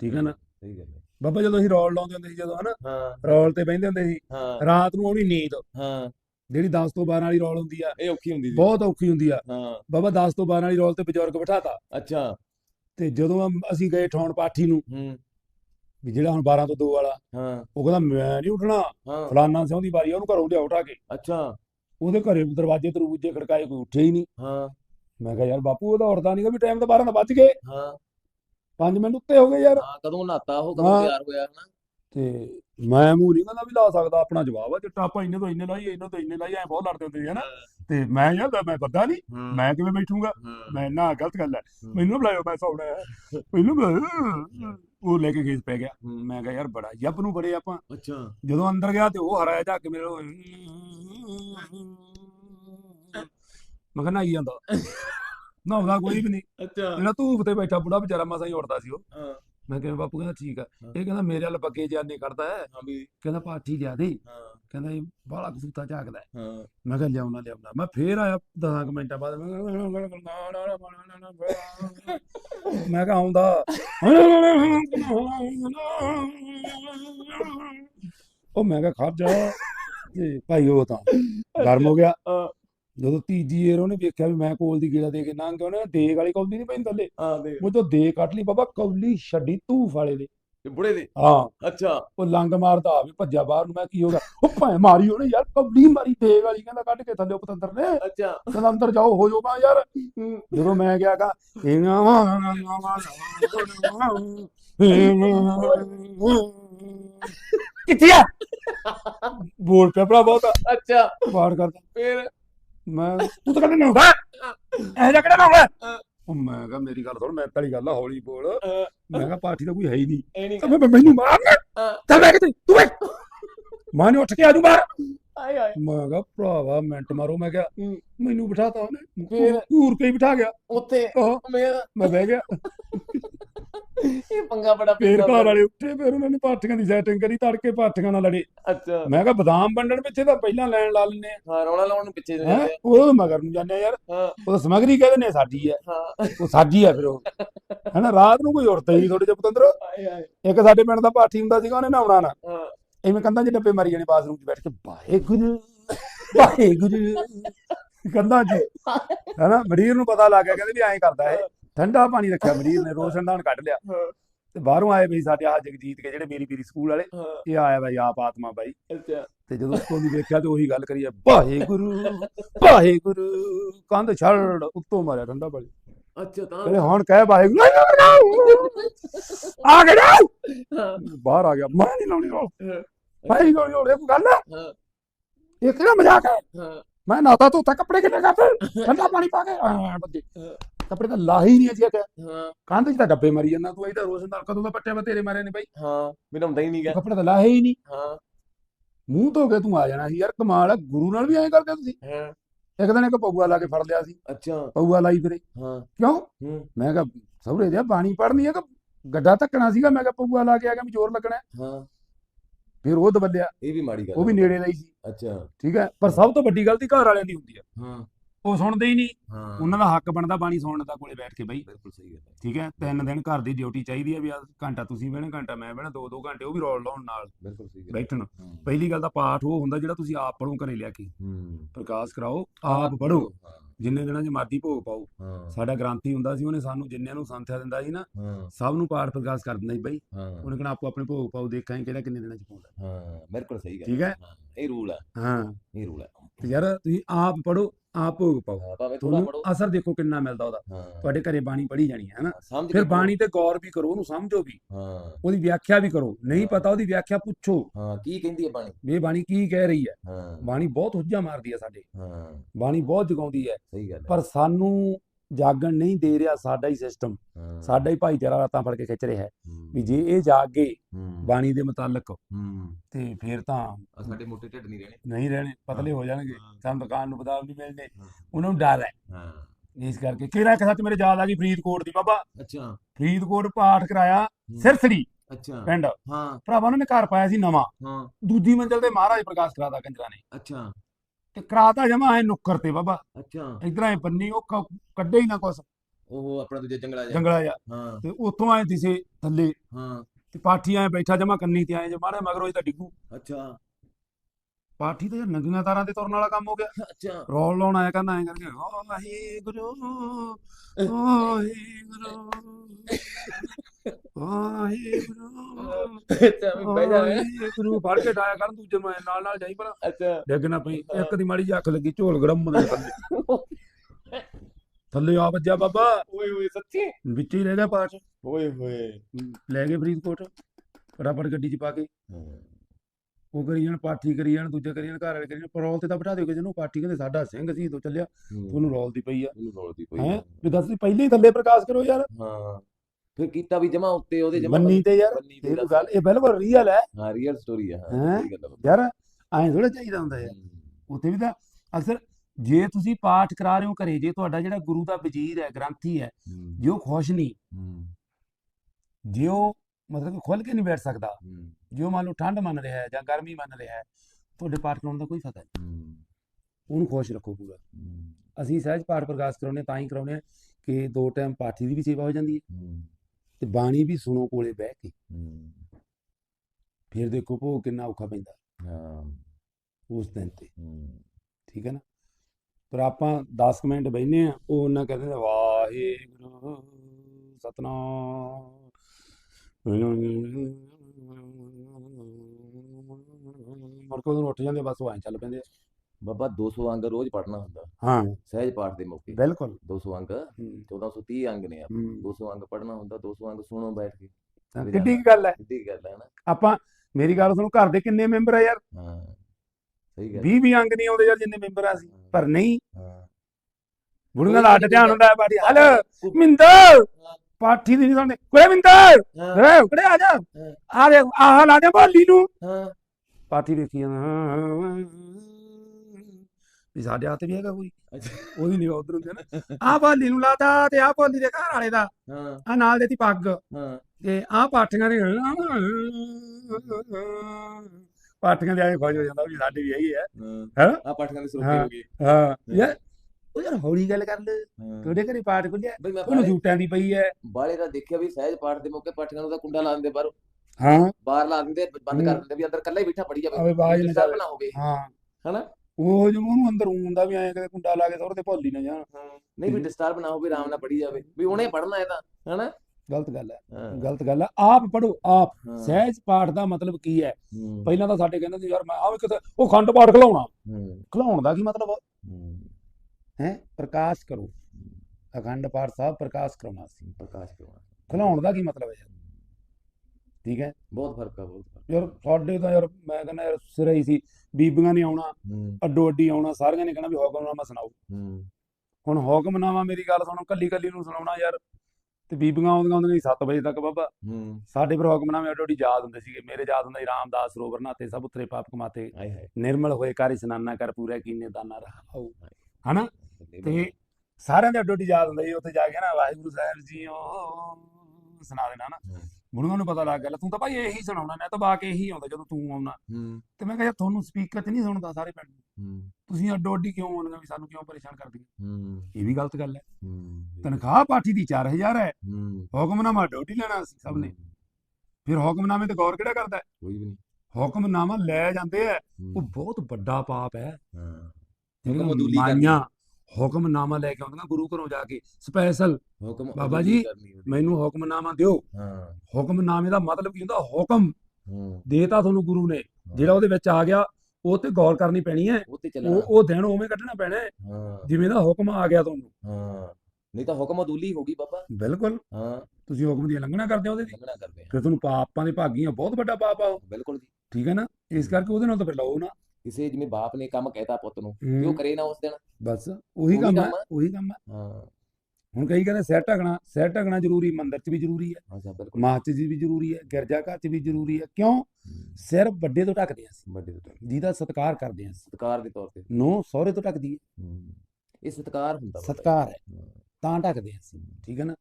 ਠੀਕ ਹੈ ਨਾ? ਸਹੀ ਗੱਲ ਹੈ। ਬਾਬਾ ਜਦੋਂ ਅਸੀਂ ਰੌਲ ਲਾਉਂਦੇ ਹੁੰਦੇ ਸੀ ਜਦੋਂ ਹਨਾ ਹਾਂ। ਰੌਲ ਤੇ ਬਹਿੰਦੇ ਹੁੰਦੇ ਸੀ ਹਾਂ। ਰਾਤ ਨੂੰ ਆਉਣੀ ਨੀਂਦ। ਹਾਂ। ਜਿਹੜੀ 10 ਤੋਂ 12 ਵਾਲੀ ਰੌਲ ਹੁੰਦੀ ਆ ਇਹ ਔਖੀ ਹੁੰਦੀ ਸੀ। ਬਹੁਤ ਔਖੀ ਹੁੰਦੀ ਆ। ਹਾਂ। ਬਾਬਾ 10 ਤੋਂ 12 ਵਾਲੀ ਰੌਲ ਤੇ ਬਜ਼ੁਰਗ ਬਿਠਾਤਾ। ਅੱਛਾ। ਤੇ ਜਦੋਂ ਅਸੀਂ ਗਏ ਠੌਣ ਪਾਠੀ ਨੂੰ ਹੂੰ। ਵੀ ਜਿਹੜਾ ਹੁਣ 12 ਤੋਂ 2 ਵਾਲਾ ਹਾਂ। ਉਹ ਕਹਿੰਦਾ ਮੈਂ ਨਹੀਂ ਉੱਠਣਾ। ਫਲਾਨਾ ਸਿਉਂ ਦੀ ਵਾਰੀ ਉਹਨੂੰ ਘਰੋਂ ਲਿਆ ਉਠਾ ਕੇ। ਅੱਛਾ। ਉਹਦੇ ਘਰੇ ਦਰਵਾਜ਼ੇ ਤਰੂਜੇ ਖੜਕਾਏ ਕੋਈ ਉੱਠੇ ਹੀ ਨਹੀਂ। ਹਾਂ। ਮੈਂ ਕਿਹਾ ਯਾਰ ਬਾਪੂ ਉਹਦਾ ਉੱਠਦਾ ਨਹੀਂਗਾ ਵੀ ਟਾਈਮ ਤਾਂ 12 ਦਾ ਵੱਜ ਗਏ। ਹਾਂ। 5 ਮਿੰਟ ਉੱਤੇ ਹੋ ਗਏ ਯਾਰ। ਹਾਂ ਕਦੋਂ ਨਹਾਤਾ ਉਹ ਕਦੋਂ ਹਾਂ। ਤਿਆਰ ਹੋਇਆ ਹਨਾ? ਤੇ ਮੈਂ ਮੂੰਹ ਨਹੀਂ ਕਹਿੰਦਾ ਵੀ ਲਾ ਸਕਦਾ ਆਪਣਾ ਜਵਾਬ ਆ ਚਿੱਟਾ ਆਪਾਂ ਇੰਨੇ ਤੋਂ ਇੰਨੇ ਲਾਈ ਇੰਨੇ ਤੋਂ ਇੰਨੇ ਲਾਈ ਐ ਬਹੁਤ ਲੜਦੇ ਹੁੰਦੇ ਸੀ ਹਨਾ? ਤੇ ਮੈਂ ਯਾਰ ਮੈਂ ਬੰਦਾ ਨਹੀਂ ਮੈਂ ਕਿਵੇਂ ਬੈਠੂੰਗਾ? ਮੈਂ ਨਾ ਗਲਤ ਗੱਲ ਹੈ। ਮੈਨੂੰ ਬੁਲਾਇਓ ਮੈਂ ਸੌਣਾ ਹੈ ਮੈਨੂੰ ਬੁਲਾਇਓ ਉਹ ਲੈ ਕੇ ਖੇਸ ਪੈ ਗਿਆ। ਮੈਂ ਕਿਹਾ ਯਾਰ ਬੜਾ ਜੱਬ ਨੂੰ ਬੜੇ ਆਪਾਂ। ਅੱਛਾ। ਜਦੋਂ ਅੰਦਰ ਗਿਆ ਤੇ ਉਹ ਹਰਾਇਆ ਜਾ ਕੇ ਮੇਰੇ ਕੋਲ। ਮੈਂ ਕਿਹਾ ਜਾਂਦਾ ਨਹਾਉਂਦਾ ਕੋਈ ਵੀ ਨਹੀਂ ਅੱਛਾ ਜਿਹੜਾ ਧੂਪ ਤੇ ਬੈਠਾ ਬੁੜਾ ਵਿਚਾਰਾ ਮਸਾਂ ਹੀ ਉੱਠਦਾ ਸੀ ਉਹ ਹਾਂ ਮੈਂ ਕਿਹਾ ਬਾਪੂ ਕਹਿੰਦਾ ਠੀਕ ਆ। ਇਹ ਕਹਿੰਦਾ ਮੇਰੇ ਵੱਲ ਬੱਗੇ ਜਾਨੇ ਕਰਦਾ ਹੈ ਹਾਂ ਵੀ ਕਹਿੰਦਾ ਪਾਠੀ ਲਿਆ ਦੇ ਹਾਂ ਕਹਿੰਦਾ ਇਹ ਬਾਹਲਾ ਕਸੂਤਾ ਝਾਕਦਾ ਹੈ। ਹਾਂ ਮੈਂ ਕਿਹਾ ਲਿਆਉਣਾ ਲਿਆਉਣਾ ਮੈਂ ਫੇਰ ਆਇਆ 10 ਮਿੰਟਾਂ ਬਾਅਦ ਮੈਂ ਕਿਹਾ- ਮੈਂ ਕਿਹਾ ਆਉਂਦਾ ਉਹ ਮੈਂ ਕਿਹਾ ਖੜ ਜਾ ਤੇ ਭਾਈ ਉਹ ਤਾਂ ਗਰਮ ਹੋ ਗਿਆ। ਜਦੋਂ ਤੀਜੀ ਏਰ ਉਹਨੇ ਵੇਖਿਆ ਵੀ ਮੈਂ ਕੋਲ ਦੀ ਗੇੜਾ ਦੇ ਕੇ ਲੰਘ ਗਿਆ ਉਹਨੇ ਦੇਗ ਵਾਲੀ ਕੌਲੀ ਨਹੀਂ ਪੈਂਦੀ ਥੱਲੇ। ਹਾਂ ਦੇ ਉਹ ਤੋਂ ਦੇਗ ਕੱਟ ਲਈ ਬਾਬਾ ਕੌਲੀ ਛੱਡੀ ਧੂਫ ਵਾਲੇ ਦੇ। ਤੇ ਬੁੜੇ ਦੇ? ਹਾਂ। ਅੱਛਾ। ਉਹ ਲੰਗ ਮਾਰਦਾ ਆ ਵੀ ਭੱਜਿਆ ਬਾਹਰ ਨੂੰ ਮੈਂ ਕੀ ਹੋ ਗਿਆ? ਉਹ ਭਾਵੇਂ ਮਾਰੀ ਉਹਨੇ ਯਾਰ ਕੌਲੀ ਮਾਰੀ ਦੇਗ ਵਾਲੀ ਕਹਿੰਦਾ ਕੱਢ ਕੇ ਥੱਲੇ ਪਤੰਦਰ ਨੇ। ਅੱਛਾ। ਕਹਿੰਦਾ ਅੰਦਰ ਜਾਓ ਹੋ ਜਾਊਗਾ ਯਾਰ। ਜਦੋਂ ਮੈਂ ਗਿਆ ਕਾ ਕਿੱਥੇ ਆ? ਬੋਲ ਪਿਆ ਭਰਾ ਬਹੁਤ ਅੱਛਾ। ਬਾਹਰ ਕਰਦਾ। ਫੇਰ? ਮੈਂ ਤੂੰ ਤਾਂ ਕਹਿੰਦਾ ਨਹਾਉਂਦਾ। ਇਹ ਜਾ ਕਿਹੜਾ ਨਹਾਉਂਦਾ? ਉਹ ਮੈਂ ਕਿਹਾ ਮੇਰੀ ਗੱਲ ਸੁਣ ਮੈਂ ਤੇਰੀ ਗੱਲ ਆ ਹੌਲੀ ਬੋਲ। ਮੈਂ ਕਿਹਾ ਪਾਰਟੀ ਦਾ ਕੋਈ ਹੈ ਹੀ ਨਹੀਂ। ਤਾਂ ਮੈਂ ਮੈਨੂੰ ਮਾਰਨਾ। ਚੱਲ ਮੈਂ ਕਿਤੇ ਤੂੰ ਵੇ ਮੈਂ ਨੀ ਉੱਠ ਕੇ ਆ ਜੂ ਬਾਹਰ। ਆਏ ਆਏ। ਮੈਂ ਕਿਹਾ ਭਰਾਵਾ ਮਿੰਟ ਮਾਰੋ। ਮੈਂ ਕਿਹਾ। ਮੈਨੂੰ ਬਿਠਾਤਾ ਉਹਨੇ। ਫੇਰ? ਘੂਰ ਕੇ ਹੀ ਬਿਠਾ ਗਿਆ। ਉੱਥੇ ਮੇਰਾ ਮੈਂ ਬਹਿ ਗਿਆ। ਇਹ ਪੰਗਾ ਬੜਾ ਫੇਰ ਘਰ ਵਾਲੇ ਉੱਠੇ ਫਿਰ ਉਹਨਾਂ ਨੇ ਪਾਰਟੀਆਂ ਦੀ ਸੈਟਿੰਗ ਕਰੀ ਤੜਕੇ ਪਾਰਟੀਆਂ ਨਾਲ ਲੜੇ। ਅੱਛਾ। ਮੈਂ ਕਿਹਾ ਬਦਾਮ ਵੰਡਣ ਪਿੱਛੇ ਤਾਂ ਪਹਿਲਾਂ ਲੈਣ ਲਾ ਲੈਂਦੇ ਆ। ਹਾਂ ਰੌਲਾ ਲਾਉਣ ਨੂੰ ਪਿੱਛੇ ਜਾਂਦੇ ਉਹ ਮਗਰ ਨੂੰ ਜਾਂਦੇ ਆ ਯਾਰ। ਉਹ ਤਾਂ ਸਮਗਰੀ ਕਹਿੰਦੇ ਨੇ ਸਾਡੀ ਹੈ ਹਾਂ। ਉਹ ਸਾਡੀ ਹੈ ਫਿਰ ਉਹ। ਹੈਨਾ ਰਾਤ ਨੂੰ ਕੋਈ ਉੜਦਾ ਹੀ ਨਹੀਂ ਥੋੜੇ ਜਿਹਾ ਪਤੰਦਰ ਆਏ ਆਏ। ਇੱਕ ਸਾਡੇ ਪਿੰਡ ਦਾ ਪਾਠੀ ਹੁੰਦਾ ਸੀਗਾ ਉਹਨੇ ਨਹਾਉਣਾ ਨਾ। ਹਾਂ। ਐਵੇਂ ਕੰਧਾਂ 'ਚ ਡੱਬੇ ਮਾਰੀ ਜਾਣੇ ਬਾਥਰੂਮ 'ਚ ਬੈਠ ਕੇ ਵਾਹਿਗੁਰੂ ਵਾਹਿਗੁਰੂ। ਕੰਧਾਂ 'ਚ। ਹੈਨਾ ਮਰੀਰ ਨੂੰ ਪਤਾ ਲੱਗ ਗਿਆ ਕਹਿੰਦੇ ਵੀ ਐਂ ਕਰਦਾ ਇਹ। ਠੰਡਾ ਪਾਣੀ ਰੱਖਿਆ ਮਰੀਰ ਨੇ ਰੋਸ਼ਨਦਾਨ ਕੱਢ ਲਿਆ। ਹਾਂ। ਤੇ ਬਾਹਰੋਂ ਆਏ ਬਈ ਸਾਡੇ ਆਹ ਜਗਜੀਤ ਕੇ ਜਿਹੜੇ ਮੇਰੀ ਪੀਰੀ ਸਕੂਲ ਵਾਲੇ ਹਾਂ। ਇਹ ਆਇਆ ਬਈ ਆਪ ਆਤਮਾ ਬਾਈ। ਅੱਛਾ। ਤੇ ਜਦੋਂ ਉੱਤੋਂ ਦੀ ਵੇਖਿਆ ਤੇ ਉਹੀ ਗੱਲ ਕਰੀ ਆ ਵਾਹਿਗੁਰੂ ਵਾਹਿਗੁਰੂ ਕੰਧ ਛੜ ਉੱਤੋਂ ਮਾਰਿਆ ਠੰਡਾ ਪਾਣੀ। ਅੱਛਾ ਤਾਂ ਕਹਿੰਦੇ ਹੁਣ ਕਹਿ ਵਾਹਿਗੁਰੂ ਆ ਗਿਆ ਹਾਂ। ਬਾਹਰ ਆ ਗਿਆ ਮੈਂ ਨਹੀਂ ਲਾਉਣੀ ਰੋਲ। ਹਾਂ, ਲਾਉਣੀ ਰੋਲ ਇਹ ਕੋਈ ਗੱਲ ਹੈ ਹਾਂ। ਇਹ ਕਿਹੜਾ ਮਜ਼ਾਕ ਹੈ ਹਾਂ। ਮੈਂ ਨਾਤਾ ਧੋਤਾ ਕੱਪੜੇ ਕਿੰਨੇ ਕਰਦੇ ਠੰਡਾ ਪਾਣੀ ਪਾ ਕੇ। ਬੱਜੇ। ਕੱਪੜੇ ਤਾਂ ਲਾਹੀ ਨਹੀਂ ਅਜੇ ਕਿ ਹਾਂ। ਕੰਧ 'ਚ ਤਾਂ ਡੱਬੇ ਮਰੀ ਜਾਂਦਾ ਤੂੰ ਇਹਦਾ ਰੋਸ਼ਨਦਾਰ ਕਦੋਂ ਦਾ ਪੱਟਿਆ ਵਾ ਤੇਰੇ ਮਾਰੇ ਨੇ ਬਾਈ। ਹਾਂ ਮੈਨੂੰ ਹੁੰਦਾ ਹੀ ਨਹੀਂ ਗਾ ਕੱਪੜੇ ਤਾਂ ਲਾਹੇ ਹੀ ਨਹੀਂ ਹਾਂ। ਮੂੰਹ ਧੋ ਕੇ ਤੂੰ ਆ ਜਾਣਾ ਸੀ ਯਾਰ ਕਮਾਲ ਹੈ ਗੁਰੂ ਨਾਲ ਵੀ ਐਂ ਕਰਦੇ ਹੋ ਤੁਸੀਂ। ਹਾਂ। ਇੱਕ ਦਿਨ ਇੱਕ ਪਊਆ ਲਾ ਕੇ ਫੜ ਲਿਆ ਸੀ। ਅੱਛਾ। ਪਊਆ ਲਾਈ ਫਿਰੇ। ਹਾਂ। ਕਿਉਂ? ਹੂੰ। ਮੈਂ ਕਿਹਾ ਸਹੁਰੇ ਜਿਹਾ ਬਾਣੀ ਪੜਨੀ ਹੈ ਕਿ ਗੱਡਾ ਧੱਕਣਾ ਸੀਗਾ? ਮੈਂ ਕਿਹਾ ਪਊਆ ਲਾ ਕੇ ਆ ਗਿਆ ਵੀ ਜ਼ੋਰ ਲੱਗਣਾ। ਹੈ। ਹਾਂ ਫਿਰ ਉਹ ਦਬੱਲਿਆ। ਇਹ ਵੀ ਮਾੜੀ ਗੱਲ ਉਹ ਵੀ ਨੇੜੇ ਲਈ ਸੀ। ਅੱਛਾ। ਠੀਕ ਹੈ? ਪਰ ਸਭ ਤੋਂ ਵੱਡੀ ਗਲਤੀ ਘਰ ਵਾਲਿਆਂ ਦੀ ਹੁੰਦੀ ਹੈ ਹਾਂ। ਉਹ ਸੁਣਦੇ ਹੀ ਨਹੀਂ। ਹਾਂ। ਉਹਨਾਂ ਦਾ ਹੱਕ ਬਣਦਾ ਬਾਣੀ ਸੁਣਨ ਦਾ ਕੋਲੇ ਬੈਠ ਕੇ ਬਈ। ਬਿਲਕੁਲ ਸਹੀ ਗੱਲ ਹੈ। ਠੀਕ ਹੈ? ਤਿੰਨ ਦਿਨ ਘਰ ਦੀ ਡਿਊਟੀ ਚਾਹੀਦੀ ਹੈ ਵੀ ਆ ਘੰਟਾ ਤੁਸੀਂ ਬਹਿਣਾ ਘੰਟਾ ਮੈਂ ਬਹਿਣਾ ਦੋ ਦੋ ਘੰਟੇ ਉਹ ਵੀ ਰੋਲ ਲਾਉਣ ਨਾਲ ਬਿਲਕੁਲ ਸਹੀ ਗੱਲ ਹੈ। ਬੈਠਣ। ਹਾਂ। ਪਹਿਲੀ ਗੱਲ ਤਾਂ ਪਾਠ ਉਹ ਹੁੰਦਾ ਜਿਹੜਾ ਤੁਸੀਂ ਆਪ ਪੜੋ ਘਰੇ ਲਿਆ ਕੇ। ਹੂੰ। ਪ੍ਰਕਾਸ਼ ਕਰਾਓ ਆਪ ਪੜੋ ਹਾਂ, ਜਿੰਨੇ ਦਿਨਾਂ 'ਚ ਮਰਜ਼ੀ ਭੋਗ ਪਾਓ। ਹਾਂ। ਸਾਡਾ ਗ੍ਰਾਂਤੀ ਹੁੰਦਾ ਸੀ ਉਹਨੇ ਸਾਨੂੰ ਜਿੰਨਿਆਂ ਨੂੰ ਸੰਥਿਆ ਦਿੰਦਾ ਸੀ ਨਾ ਹਾਂ। ਸਭ ਨੂੰ ਪਾਠ ਪ੍ਰਕਾਸ਼ ਕਰ ਦਿੰਦਾ ਸੀ ਬਈ। ਹਾਂ। ਉਹਨੇ ਕਹਣਾ ਆਪੋ ਆਪਣੇ ਭੋਗ ਪਾਓ ਦੇਖਾਂ ਕਿਹੜਾ ਕਿੰਨੇ ਦਿਨਾਂ 'ਚ ਪਾਉਂਦਾ। ਹਾਂ ਬਿਲਕੁਲ ਸਹੀ ਗੱਲ ਠੀਕ ਹੈ? ਹਾਂ, ਇਹ ਰੂਲ ਹੈ। ਹਾਂ। ਇਹ ਰੂਲ ਤੇ ਯਾਰ ਤੁਸੀਂ ਆਪ ਪੜੋ ਆਪ ਭੋਗ ਪਾਓ। ਹਾਂ ਭਾਵੇਂ ਥੋੜਾ ਤੁਹਾਨੂੰ ਪੜੋ ਅਸਰ ਦੇਖੋ ਕਿੰਨਾ ਮਿਲਦਾ ਉਹਦਾ। ਹਾਂ। ਤੁਹਾਡੇ ਘਰੇ ਬਾਣੀ ਪੜੀ ਜਾਣੀ ਹੈ ਹਨਾ ਸਮਝ ਫਿਰ ਕੇ ਬਾਣੀ ਤੇ ਗੌਰ ਵੀ ਕਰੋ ਉਹਨੂੰ ਸਮਝੋ ਵੀ। ਪੜੋ। ਹਾਂ। ਉਹਦੀ ਵਿਆਖਿਆ ਵੀ ਕਰੋ। ਨਹੀਂ ਪਤਾ ਉਹਦੀ ਵਿਆਖਿਆ ਪੁੱਛੋ। ਹਾਂ ਕੀ ਕਹਿੰਦੀ ਹੈ ਬਾਣੀ? ਵੀ ਇਹ ਬਾਣੀ ਕੀ ਕਹਿ ਰਹੀ ਹੈ? ਹਾਂ। ਬਾਣੀ ਬਹੁਤ ਹੁੱਜਾ ਮਾਰਦੀ ਹੈ ਸਾਡੇ। ਹਾਂ। ਬਾਣੀ ਬਹੁਤ ਜਗਾਉਂਦੀ ਹੈ। ਸਹੀ ਗੱਲ ਹੈ। ਪਰ ਸਾਨੂੰ ਜਾਗਣ ਨਹੀਂ ਦੇ ਰਿਹਾ ਸਾਡਾ ਹੀ ਸਿਸਟਮ ਸਾਡਾ ਹੀ ਭਾਈਚਾਰਾ ਰਾਤਾਂ ਫੜ ਕੇ ਖਿੱਚ ਰਿਹਾ ਹੈ ਵੀ ਜੇ ਇਹ ਜਾਗ ਗਏ ਬਾਣੀ ਦੇ ਮੁਤਾਲਕ ਤੇ ਫਿਰ ਤਾਂ ਸਾਡੇ ਮੋਟੇ ਢਿੱਡ ਨਹੀਂ ਰਹਿਣੇ। ਨਹੀਂ ਰਹਿਣੇ ਪਤਲੇ ਹਾਂ, ਜਾਣਗੇ। ਸਾਨੂੰ ਦੁਕਾਨ ਨੂੰ ਬਦਾਮ ਨਹੀਂ ਮਿਲਣੇ। ਉਹਨਾਂ ਨੂੰ ਡਰ ਹੈ। ਹਾਂ। ਇਸ ਕਰਕੇ ਕਿਹੜਾ ਇੱਕ ਸੱਚ ਮੇਰੇ ਯਾਦ ਆ ਗਈ ਫਰੀਦਕੋਟ ਦੀ ਬਾਬਾ। ਅੱਛਾ। ਫਰੀਦਕੋਟ ਪਾਠ ਕਰਾਇਆ ਹੂੰ, ਸਿਰਸੜੀ ਅੱਛਾ। ਪਿੰਡ। ਹਾਂ। ਭਰਾਵਾ ਉਹਨਾਂ ਨੇ ਘਰ ਪਾਇਆ ਸੀ ਨਵਾਂ। ਹਾਂ। ਦੂਜੀ ਮੰਜ਼ਲ ਤੇ ਮਹਾਰਾਜ ਪ੍ਰਕਾਸ਼ ਕਰਾਤਾ ਕੰਜਰਾ ਨੇ। ਅੱਛਾ। ਤੇ ਕਰਾਤਾ ਜਮਾ ਐ ਨੁੱਕਰ ਤੇ ਬਾਬਾ। ਅੱਛਾ। ਇਧਰ ਐ ਬੰਨੀ ਉਹ ਕ- ਕੱਢੇ ਹੀ ਨਾ ਕੁਛ। ਉਹ ਆਪਣਾ ਦੂਜੇ ਜੰਗਲਾ ਜਾ ਜੰਗਲਾ ਜਾ ਹਾਂ। ਤੇ ਉੱਥੋਂ ਆਏ ਦਿਸੇ ਥੱਲੇ। ਹਾਂ। ਤੇ ਪਾਠੀ ਆਏ ਬੈਠਾ ਜਮਾ ਕੰਨੀ ਤੇ ਆਏ ਜੇ ਮਾਰੇ ਮਗਰੋਂ ਇਹ ਤਾਂ ਡਿੱਗੂ। ਅੱਛਾ। ਪਾਠੀ ਤੇ ਯਾਰ ਨੰਗੀਆਂ ਤਾਰਾਂ ਤੇ ਤੁਰਨ ਵਾਲਾ ਕੰਮ ਹੋ ਗਿਆ। ਅੱਛਾ। ਰੋਲ ਲਾਉਣ ਆਇਆ ਕਹਿੰਦਾ ਐਂ ਕਰਕੇ ਵਾਹਿਗੁਰੂ ਵਾਹਿਗੁਰੂ। ਵਾਹਿਗੁਰੂ। ਅੱਛਾ ਵੀ ਬਹਿ ਜਾ ਹੈ ਵਾਹਿਗੁਰੂ ਫੜ ਕੇ ਡਾਇਆ ਕਰਨ ਦੂਜੇ ਨੂੰ ਐਂ ਨਾਲ ਨਾਲ ਜਾਈ ਪਰ ਅੱਛਾ। ਡਿੱਗਣਾ ਪਈ ਇੱਕ ਦੀ ਮਾੜੀ ਜਿਹੀ ਅੱਖ ਲੱਗੀ ਝੋਲ ਗਰਮ ਦੇ ਥੱਲੇ। ਥੱਲੇ ਆ ਵੱਜਿਆ ਬਾਬਾ। ਓਏ ਓਏ ਸੱਚੀ? ਵਿੱਚ ਹੀ ਰਹਿ ਗਿਆ ਪਾਠ। ਓਏ ਹੋਏ। ਲੈ ਗਏ ਫਰੀਦਕੋਟ। ਫਟਾਫਟ ਗੱਡੀ 'ਚ ਪਾ ਕੇ। ਉਹ ਕਰੀ ਜਾਣ ਪਾਠੀ ਕਰੀ ਜਾਣ ਦੂਜੇ ਕਰੀ ਜਾਣ ਘਰ ਵਾਲੇ ਕਰੀ ਜਾਣ। ਪਰੌਲ ਤੇ ਤਾਂ ਬਿਠਾ ਦਿਓ ਕਿਸੇ ਨੂੰ। ਪਾਠੀ ਕਹਿੰਦੇ ਸਾਡਾ ਸਿੰਘ ਸੀ ਤੋਂ ਚੱਲਿਆ। ਉਹਨੂੰ ਰੌਲ ਦੀ ਪਈ ਆ। ਪਈ ਵੀ ਦੱਸ ਪਹਿਲੇ ਹੀ ਥੱਲੇ ਪ੍ਰਕਾਸ਼ ਕਰੋ ਯਾਰ। ਹਾਂ। ਫਿਰ ਕੀਤਾ ਵੀ ਜਮਾ ਉੱਤੇ ਉਹਦੇ ਜਮਾ ਮੰਨੀ ਤੇ ਯਾਰ ਬੰਨੀ ਇਹ ਗੱਲ ਇਹ ਬਿਲਕੁਲ ਰੀਅਲ ਹੈ। ਹਾਂ ਰੀਅਲ ਸਟੋਰੀ ਹੈਂ? ਹਾਂ। ਯਾਰ ਐਂ ਥੋੜਾ ਚਾਹੀਦਾ ਹੁੰਦਾ ਯਾਰ। ਉੱਥੇ ਵੀ ਤਾਂ ਅਕਸਰ ਜੇ ਤੁਸੀਂ ਪਾਠ ਕਰਾ ਰਹੇ ਹੋ ਘਰੇ ਜੇ ਤੁਹਾਡਾ ਜਿਹੜਾ ਗੁਰੂ ਦਾ ਵਜ਼ੀਰ ਹੈ ਗ੍ਰੰਥੀ ਹੈ ਜੇ ਉਹ ਖੁਸ਼ ਨਹੀਂ ਜੇ ਉਹ ਮਤਲਬ ਕਿ ਖੁੱਲ ਕੇ ਨਹੀਂ ਬੈਠ ਸਕਦਾ ਜੇ ਉਹ ਮੰਨ ਲਓ ਠੰਡ ਮੰਨ ਰਿਹਾ ਹੈ ਜਾਂ ਗਰਮੀ ਮੰਨ ਰਿਹਾ ਹੈ ਤੁਹਾਡੇ ਪਾਠ ਕਰਾਉਣ ਦਾ ਕੋਈ ਫਾਇਦਾ ਨਹੀਂ। ਉਹਨੂੰ ਖੁਸ਼ ਰੱਖੋ ਪੂਰਾ। ਅਸੀਂ ਸਹਿਜ ਪਾਠ ਪ੍ਰਕਾਸ਼ ਕਰਾਉਨੇ ਤਾਂ ਹੀ ਕਰਾਉਨੇ ਕਿ ਦੋ ਟਾਈਮ ਪਾਠੀ ਦੀ ਵੀ ਸੇਵਾ ਹੋ ਜਾਂਦੀ ਹੂੰ, ਤੇ ਬਾਣੀ ਵੀ ਸੁਣੋ ਕੋਲੇ ਬਹਿ ਕੇ। ਫਿਰ ਦੇਖੋ ਭੋਗ ਕਿੰਨਾ ਔਖਾ ਪੈਂਦਾ। ਹਾਂ, ਉਸ ਦਿਨ ਤੇ। ਠੀਕ ਹੈ ਨਾ? ਪਰ ਆਪਾਂ 10 ਕੁ ਮਿੰਟ ਬੈਠਨੇ ਆ ਉਹ ਉਹਨਾਂ ਕਹਿੰਦੇ ਨੇ ਵਾਹਿਗੁਰੂ ਸਤਨਾਮ। ਮੁੜ ਕੇ ਉਦੋਂ ਉੱਠ ਜਾਂਦੇ ਬਸ ਉਹ ਐਂ ਚੱਲ ਪੈਂਦੇ ਆ। ਬਾਬਾ 200 ਅੰਗ ਰੋਜ਼ ਪੜਨਾ ਹੁੰਦਾ। ਹਾਂ। ਸਹਿਜ ਪਾਠ ਦੇ ਮੌਕੇ। ਬਿਲਕੁਲ। 200 ਅੰਗ ਹੂੰ, 1430 ਅੰਗ ਨੇ ਆ ਹੂੰ। 200 ਅੰਗ ਪੜਨਾ ਹੁੰਦਾ 200 ਅੰਗ ਸੁਣੋ ਬੈਠ ਕੇ। ਕਿੱਡੀ ਗੱਲ ਹੈ। ਸਿੱਧੀ ਗੱਲ ਹੈ ਨਾ। ਆਪਾਂ ਮੇਰੀ ਗੱਲ ਸੁਣੋ ਘਰ ਦੇ ਕਿੰਨੇ ਮੈਂਬਰ ਆ ਯਾਰ? ਹਾਂ ਸਹੀ ਗੱਲ 20 20 ਅੰਗ ਨਹੀਂ ਆਉਂਦੇ ਯਾਰ ਜਿੰਨੇ ਮੈਂਬਰ ਆ ਸੀ ਪਰ ਨਹੀਂ। ਹਾਂ। ਬੁੜੀਆਂ ਦਾ ਅੱਡ ਧਿਆਨ ਹੁੰਦਾ ਹੈ ਪਾਠੀ ਹਲ ਮਿੰਦਰ! ਪਾਠੀ ਦੀ ਨਹੀਂ ਸੁਣਦੇ। ਕੋਲੇ ਮਿੰਦਰ! ਏ ਕੋਲੇ ਆ ਜਾ। ਆ ਆਹ ਲਾ ਦੇ ਬੋਲੀ ਨੂੰ। ਹਾਂ। ਪਾਠੀ ਵੇਖੀ ਜਾਂਦਾ। ਵੀ ਸਾਡੇ ਹੱਥ ਵੀ ਹੈਗਾ ਕੋਈ। ਉਹਦੀ ਨਹੀਂ ਉਧਰ ਹੁੰਦੇ ਨਾ ਆਹ ਬੋਲੀ ਨੂੰ ਲਾਤਾ ਤੇ ਆਹ ਬੋਲੀ ਦੇ ਘਰ ਵਾਲੇ ਦਾ। ਹਾਂ। ਆ ਨਾਲ ਦੇਤੀ ਪੱਗ। ਹਾਂ। ਤੇ ਆਹ ਪਾਠੀਆਂ ਦੇ ਪਾਠੀਆਂ ਦੇ ਆਏ ਖੁਸ਼ ਹੋ ਜਾਂਦਾ ਵੀ ਸਾਡੀ ਵੀ ਹੈਗੀ ਹੈ। ਹਾਂ। ਹੈ? ਆ ਪਾਠਕਾਂ ਦੇ ਸਰੋਪੇ ਹਾਂ। ਹੋ ਗਏ ਹਾਂ। ਯਾਰ ਉਹ ਯਾਰ ਹੌਲੀ ਗੱਲ ਕਰ ਲੈ। ਹਾਂ। ਤੁਹਾਡੇ ਘਰੇ ਪਾਠ ਮੈਂ ਉਹਨੂੰ ਜੂਟਾਂ ਦੀ ਪਈ ਹੈ। ਬਾਲੇ ਦਾ ਦੇਖਿਆ ਵੀ ਸਹਿਜ ਪਾਠ ਦੇ ਮੌਕੇ ਪਾਠਕਾਂ ਨੂੰ ਤਾਂ ਕੁੰਡਾ ਲਾ ਦਿੰਦੇ ਬਾਹਰ। ਹਾਂ। ਬਾਹਰ ਲਾ ਦਿੰਦੇ ਬੰਦ ਕਰ ਹੂੰ। ਦਿੰਦੇ ਵੀ ਅੰਦਰ ਕੱਲਾ ਹੀ ਬੈਠਾ ਪੜੀ ਜਾਵੇ। ਆਵੇ ਜਾਵੇ। ਨਾ ਹੋਵੇ। ਹਾਂ। ਹਨਾ? ਉਹ ਜਿਵੇਂ ਉਹਨੂੰ ਅੰਦਰ ਹੁੰਦਾ ਵੀ ਐਂ ਕਦੇ ਕੁੰਡਾ ਲਾ ਕੇ ਸੁੱਟਦੇ ਭੁੱਲ ਹੀ ਨਾ ਜਾਣ। ਨਹੀਂ ਵੀ ਡਿਸਟਰਬ ਨਾ ਹੋਵੇ ਆਰਾਮ ਨਾਲ ਪੜੀ ਜਾਵੇ। ਵੀ ਉਹਨੇ ਪੜਨਾ ਹੈ ਤਾਂ ਹਨਾ? ਗਲਤ ਗੱਲ ਹੈ ਗਲਤ ਗੱਲ ਹੈ। ਆਪ ਪੜੋ ਆਪ। ਸਹਿਜ ਪਾਠ ਦਾ ਮਤਲਬ ਕੀ ਹੈ? ਪਹਿਲਾਂ ਤਾਂ ਸਾਡੇ ਕਹਿੰਦੇ ਸੀ ਯਾਰ ਮੈਂ ਆਵੇ ਕਿਤੇ ਉਹ ਖੰਡ ਪਾਠ ਖਲਾਉਣਾ। ਖਲਾਉਣ ਦਾ ਕੀ ਮਤਲਬ? ਹੂੰ, ਪ੍ਰਕਾਸ਼ ਕਰੋ। ਅਖੰਡ ਪਾਠ ਸਾਹਿਬ ਪ੍ਰਕਾਸ਼ ਕਰਾਉਣਾ ਸੀ। ਪ੍ਰਕਾਸ਼ ਕਰਵਾ ਖਲਾਉਣ ਦਾ ਕੀ ਮਤਲਬ ਹੈ ਯਾਰ? ਠੀਕ ਹੈ? ਬਹੁਤ ਫ਼ਰਕ ਆ ਬਹੁਤ ਫ਼ਰਕ ਯਾਰ ਸਾਡੇ ਤਾਂ ਯਾਰ ਮੈਂ ਕਹਿੰਦਾ ਯਾਰ ਸਿਰੇ ਹੀ ਸੀ। ਬੀਬੀਆਂ ਨੇ ਆਉਣਾ ਹੂੰ। ਅੱਡੋ ਅੱਡੀ ਆਉਣਾ ਸਾਰੀਆਂ ਨੇ ਕਹਿਣਾ ਵੀ ਹੁਕਮਨਾਮਾ ਸੁਣਾਓ। ਹੂੰ। ਹੁਣ ਹੁਕਮਨਾਮਾ ਮੇਰੀ ਗੱਲ ਸੁਣੋ ਕੱਲੀ ਕੱਲੀ ਨੂੰ ਸੁਣਾਉਣਾ ਯਾਰ। ਤੇ ਬੀਬੀਆਂ ਆਉਂਦੀਆਂ ਆਉਂਦੀਆਂ 7 ਵਜੇ ਤੱਕ ਬਾਬਾ। ਹੂੰ। ਸਾਡੇ ਪਰ ਹੁਕਮਨਾਮੇ ਅੱਡੋ ਅੱਡੀ ਯਾਦ ਹੁੰਦੇ ਸੀਗੇ। ਮੇਰੇ ਯਾਦ ਹੁੰਦਾ ਸੀ ਰਾਮਦਾਸ ਸਰੋਵਰ ਨਾਤੇ ਸਭ ਉਤਰੇ ਪਾਪ ਕਮਾਤੇ। ਹਾਏ ਨਿਰਮਲ ਹੋਏ ਕਰ ਇਸਨਾਨਾ ਕਰ ਪੂਰਾ ਕੀਨੇ ਦਾਨਾ ਰਹਾਉ ਹਨਾ? ਤੇ ਤੇ ਸਾਰਿਆਂ ਦੇ ਅੱਡੋ ਅੱਡੀ ਯਾਦ ਹੁੰਦਾ ਸੀ। ਉੱਥੇ ਜਾ ਕੇ ਨਾ ਵਾਹਿਗੁਰੂ ਸਾਹਿਬ ਜੀਓ ਸੁਣਾ ਦੇਣਾ ਨਾ ਬੁੜੀਆਂ ਨੂੰ ਪਤਾ ਲੱਗ ਗਿਆ ਲੈ ਤੂੰ ਤਾਂ ਭਾਈ ਇਹੀ ਸੁਣਾਉਣਾ ਮੈਂ ਤਾਂ ਬਾਕ ਇਹੀ ਆਉਂਦਾ ਜਦੋਂ ਤੂੰ ਆਉਣਾ। ਹੂੰ। ਤੇ ਮੈਂ ਕਿਹਾ ਯਾਰ ਤੁਹਾਨੂੰ ਸਪੀਕਰ 'ਚ ਨਹੀਂ ਸੁਣਦਾ ਸਾਰੇ ਪਿੰਡ ਨੂੰ। ਹੂੰ। ਤੁਸੀਂ ਅੱਡੋ ਅੱਡੀ ਕਿਉਂ ਆਉਂਦੀਆਂ ਵੀ ਸਾਨੂੰ ਕਿਉਂ ਪਰੇਸ਼ਾਨ ਕਰਦੀਆਂ? ਹੂੰ। ਇਹ ਵੀ ਗਲਤ ਗੱਲ ਹੈ। ਹੂੰ ਤਨਖਾਹ ਪਾਠੀ ਦੀ 4000 ਹੈ। ਹੂੰ। ਹੁਕਮਨਾਮਾ ਅੱਡੋ ਅੱਡੀ ਲੈਣਾ ਸੀ ਸਭ ਨੇ। ਫਿਰ ਹੁਕਮਨਾਮੇ ਤੇ ਗੌਰ ਕਿਹੜਾ ਕਰਦਾ ਹੈ? ਕੋਈ ਵੀ ਨਹੀਂ। ਹੁਕਮਨਾਮਾ ਲੈ ਜਾਂਦੇ ਆ ਹੂੰ, ਉਹ ਬਹੁਤ ਵੱਡਾ ਪਾਪ ਹੈ। ਹਾਂ। ਮਾਈਆਂ ਹੁਕਮਨਾਮਾ ਲੈ ਕੇ ਆਉਂਦੀਆਂ ਗੁਰੂ ਘਰੋਂ ਜਾ ਕੇ ਸਪੈਸ਼ਲ ਹੁਕਮ ਬਾਬਾ ਜੀ। ਮੈਨੂੰ ਹੁਕਮਨਾਮਾ ਦਿਓ। ਹਾਂ। ਹੁਕਮਨਾਮੇ ਦਾ ਮਤਲਬ ਕੀ ਹੁੰਦਾ? ਹੁਕਮ ਦੇਤਾ ਤੁਹਾਨੂੰ ਗੁਰੂ ਨੇ। ਜਿਹੜਾ ਉਹਦੇ ਵਿੱਚ ਆ ਗਿਆ ਉਹ ਤੇ ਗੌਰ ਕਰਨੀ ਪੈਣੀ ਹੈ। ਉਹ ਉਹ ਦਿਨ ਉਵੇਂ ਕੱਢਣਾ ਪੈਣਾ ਹੈ। ਜਿਵੇਂ ਦਾ ਹੁਕਮ ਆ ਗਿਆ ਤੁਹਾਨੂੰ। ਹਾਂ। ਨਹੀਂ ਤਾਂ ਹੁਕਮ ਅਦੁੱਲੀ ਹੋ ਗਈ ਬਾਬਾ। ਬਿਲਕੁਲ। ਹਾਂ। ਤੁਸੀਂ ਹੁਕਮ ਦੀ ਉਲੰਘਣਾ ਕਰਦੇ ਹੋ ਉਹਦੇ ਦੀ। ਲੰਘਣਾ ਕਰਦੇ ਆ। ਫਿਰ ਤੁਹਾਨੂੰ ਪਾਪਾਂ ਦੇ ਭਾਗੀਆਂ ਬਹੁਤ ਵੱਡਾ ਪਾਪ ਆ ਉਹ। ਬਿਲਕੁਲ ਜੀ। ਠੀਕ ਹੈ ਨਾ? ਇਸ ਕਰਕੇ ਉਹਦੇ ਨਾਲ ਤਾਂ ਫਿਰ ਲਓ ਨਾ। ਕਿਸੇ ਜਿਵੇਂ ਬਾਪ ਨੇ ਕੰਮ ਕਹਿਤਾ ਪੁੱਤ ਨੂੰ ਉਹ ਕਰੇ ਨਾ ਉਸ ਦਿਨ। ਬਸ ਉਹੀ ਕੰਮ ਹੈ ਆ। ਉਹੀ ਕੰਮ ਹੈ। ਹਾਂ। ਹੁਣ ਕਈ ਕਹਿੰਦੇ ਸਿਰ ਢਕਣਾ ਸਿਰ ਢਕਣਾ ਜ਼ਰੂਰੀ ਮੰਦਰ 'ਚ ਵੀ ਜ਼ਰੂਰੀ ਹੈ। ਮਸਜਿਦ 'ਚ ਵੀ ਜ਼ਰੂਰੀ ਹੈ ਗਿਰਜਾ ਘਰ 'ਚ ਵੀ ਜ਼ਰੂਰੀ ਹੈ। ਕਿਉਂ? ਸਿਰ ਵੱਡੇ ਤੋਂ ਢੱਕਦੇ ਅਸੀਂ। ਵੱਡੇ ਤੋਂ ਜਿਹਦਾ ਸਤਿਕਾਰ ਕਰਦੇ ਅਸੀਂ। ਸਤਕਾਰ ਦੇ ਤੌਰ ਤੇ। ਨੋ ਸਹੁਰੇ ਤੋਂ ਢੱਕਦੀ ਹੈ। ਇਹ ਸਤਕਾਰ ਹੁੰਦਾ। ਸਤਕਾਰ ਹੈ। ਤਾਂ ਢੱਕਦੇ ਅਸੀਂ ਠੀਕ ਹੈ ਨਾ?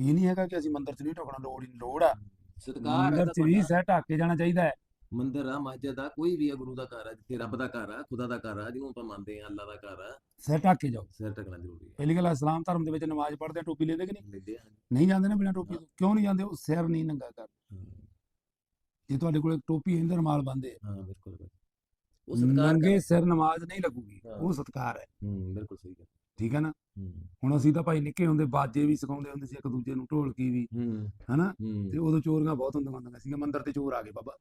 ਇਹ ਨਹੀਂ ਹੈਗਾ ਕਿ ਅਸੀਂ ਮੰਦਰ 'ਚ ਨਹੀਂ ਢੋਕਣਾ ਲੋੜ ਹੀ ਨਹੀਂ ਲੋੜ ਆ। ਸਤਕਾਰ ਮੰਦਰ 'ਚ ਵੀ ਸਿਰ ਢੱਕ ਕੇ ਜਾਣਾ ਚਾਹੀਦਾ ਹੈ। ਮੰਦਿਰ ਆ ਮਸਜਿਦ ਆ ਕੋਈ ਵੀ ਆ ਗੁਰੂ ਦਾ ਘਰ ਆ ਜਿੱਥੇ ਰੱਬ ਦਾ ਘਰ ਆ ਖੁਦਾ ਦਾ ਘਰ ਆ ਜਿਹਨੂੰ ਆਪਾਂ ਮੰਨਦੇ ਆ ਅੱਲਾ ਦਾ ਘਰ ਆ। ਸਿਰ ਢੱਕ ਕੇ ਜਾਓ। ਸਿਰ ਢਕਣਾ ਜ਼ਰੂਰੀ ਹੈ ਪਹਿਲੀ ਗੱਲ ਇਸਲਾਮ ਧਰਮ ਦੇ ਵਿੱਚ ਨਮਾਜ਼ ਪੜ੍ਹਦੇ ਆ ਟੋਪੀ ਲੈਂਦੇ ਕਿ ਨਹੀਂ? ਲੈਂਦੇ ਆ। ਨਹੀਂ ਜਾਂਦੇ ਨੇ ਬਿਨਾਂ ਟੋਪੀ ਤੋਂ। ਕਿਉਂ ਨਹੀਂ ਜਾਂਦੇ? ਉਹ ਸਿਰ ਨਹੀਂ ਨੰਗਾ ਕਰ। ਜੇ ਤੁਹਾਡੇ ਕੋਲ ਟੋਪੀ ਹੈ ਰਮਾਲ ਬੰਦੇ ਹਾਂ ਬਿਲਕੁਲ। ਉਹ ਸਤਿਕਾਰ ਨੰਗੇ ਸਿਰ ਨਮਾਜ਼ ਨਹੀਂ ਲੱਗੂਗੀ। ਉਹ ਸਤਕਾਰ ਹੈ। ਹੂੰ ਬਿਲਕੁਲ ਸਹੀ ਗੱਲ। ਠੀਕ ਹੈ ਨਾ? ਹੁਣ ਅਸੀਂ ਤਾਂ ਭਾਈ ਨਿੱਕੇ ਹੁੰਦੇ ਬਾਜੇ ਵੀ ਸਿਖਾਉਂਦੇ ਹੁੰਦੇ ਸੀ ਇੱਕ ਦੂਜੇ ਨੂੰ ਢੋਲਕੀ ਵੀ। ਹਨਾ? ਤੇ ਉਦੋਂ ਚੋਰੀਆਂ ਬਹੁਤ ਹੁੰਦੀਆਂ ਹੁੰਦੀਆਂ ਸੀਗੀਆਂ। ਮੰਦਿਰ ਤੇ ਚੋਰ ਆ ਗਏ ਬਾਬਾ।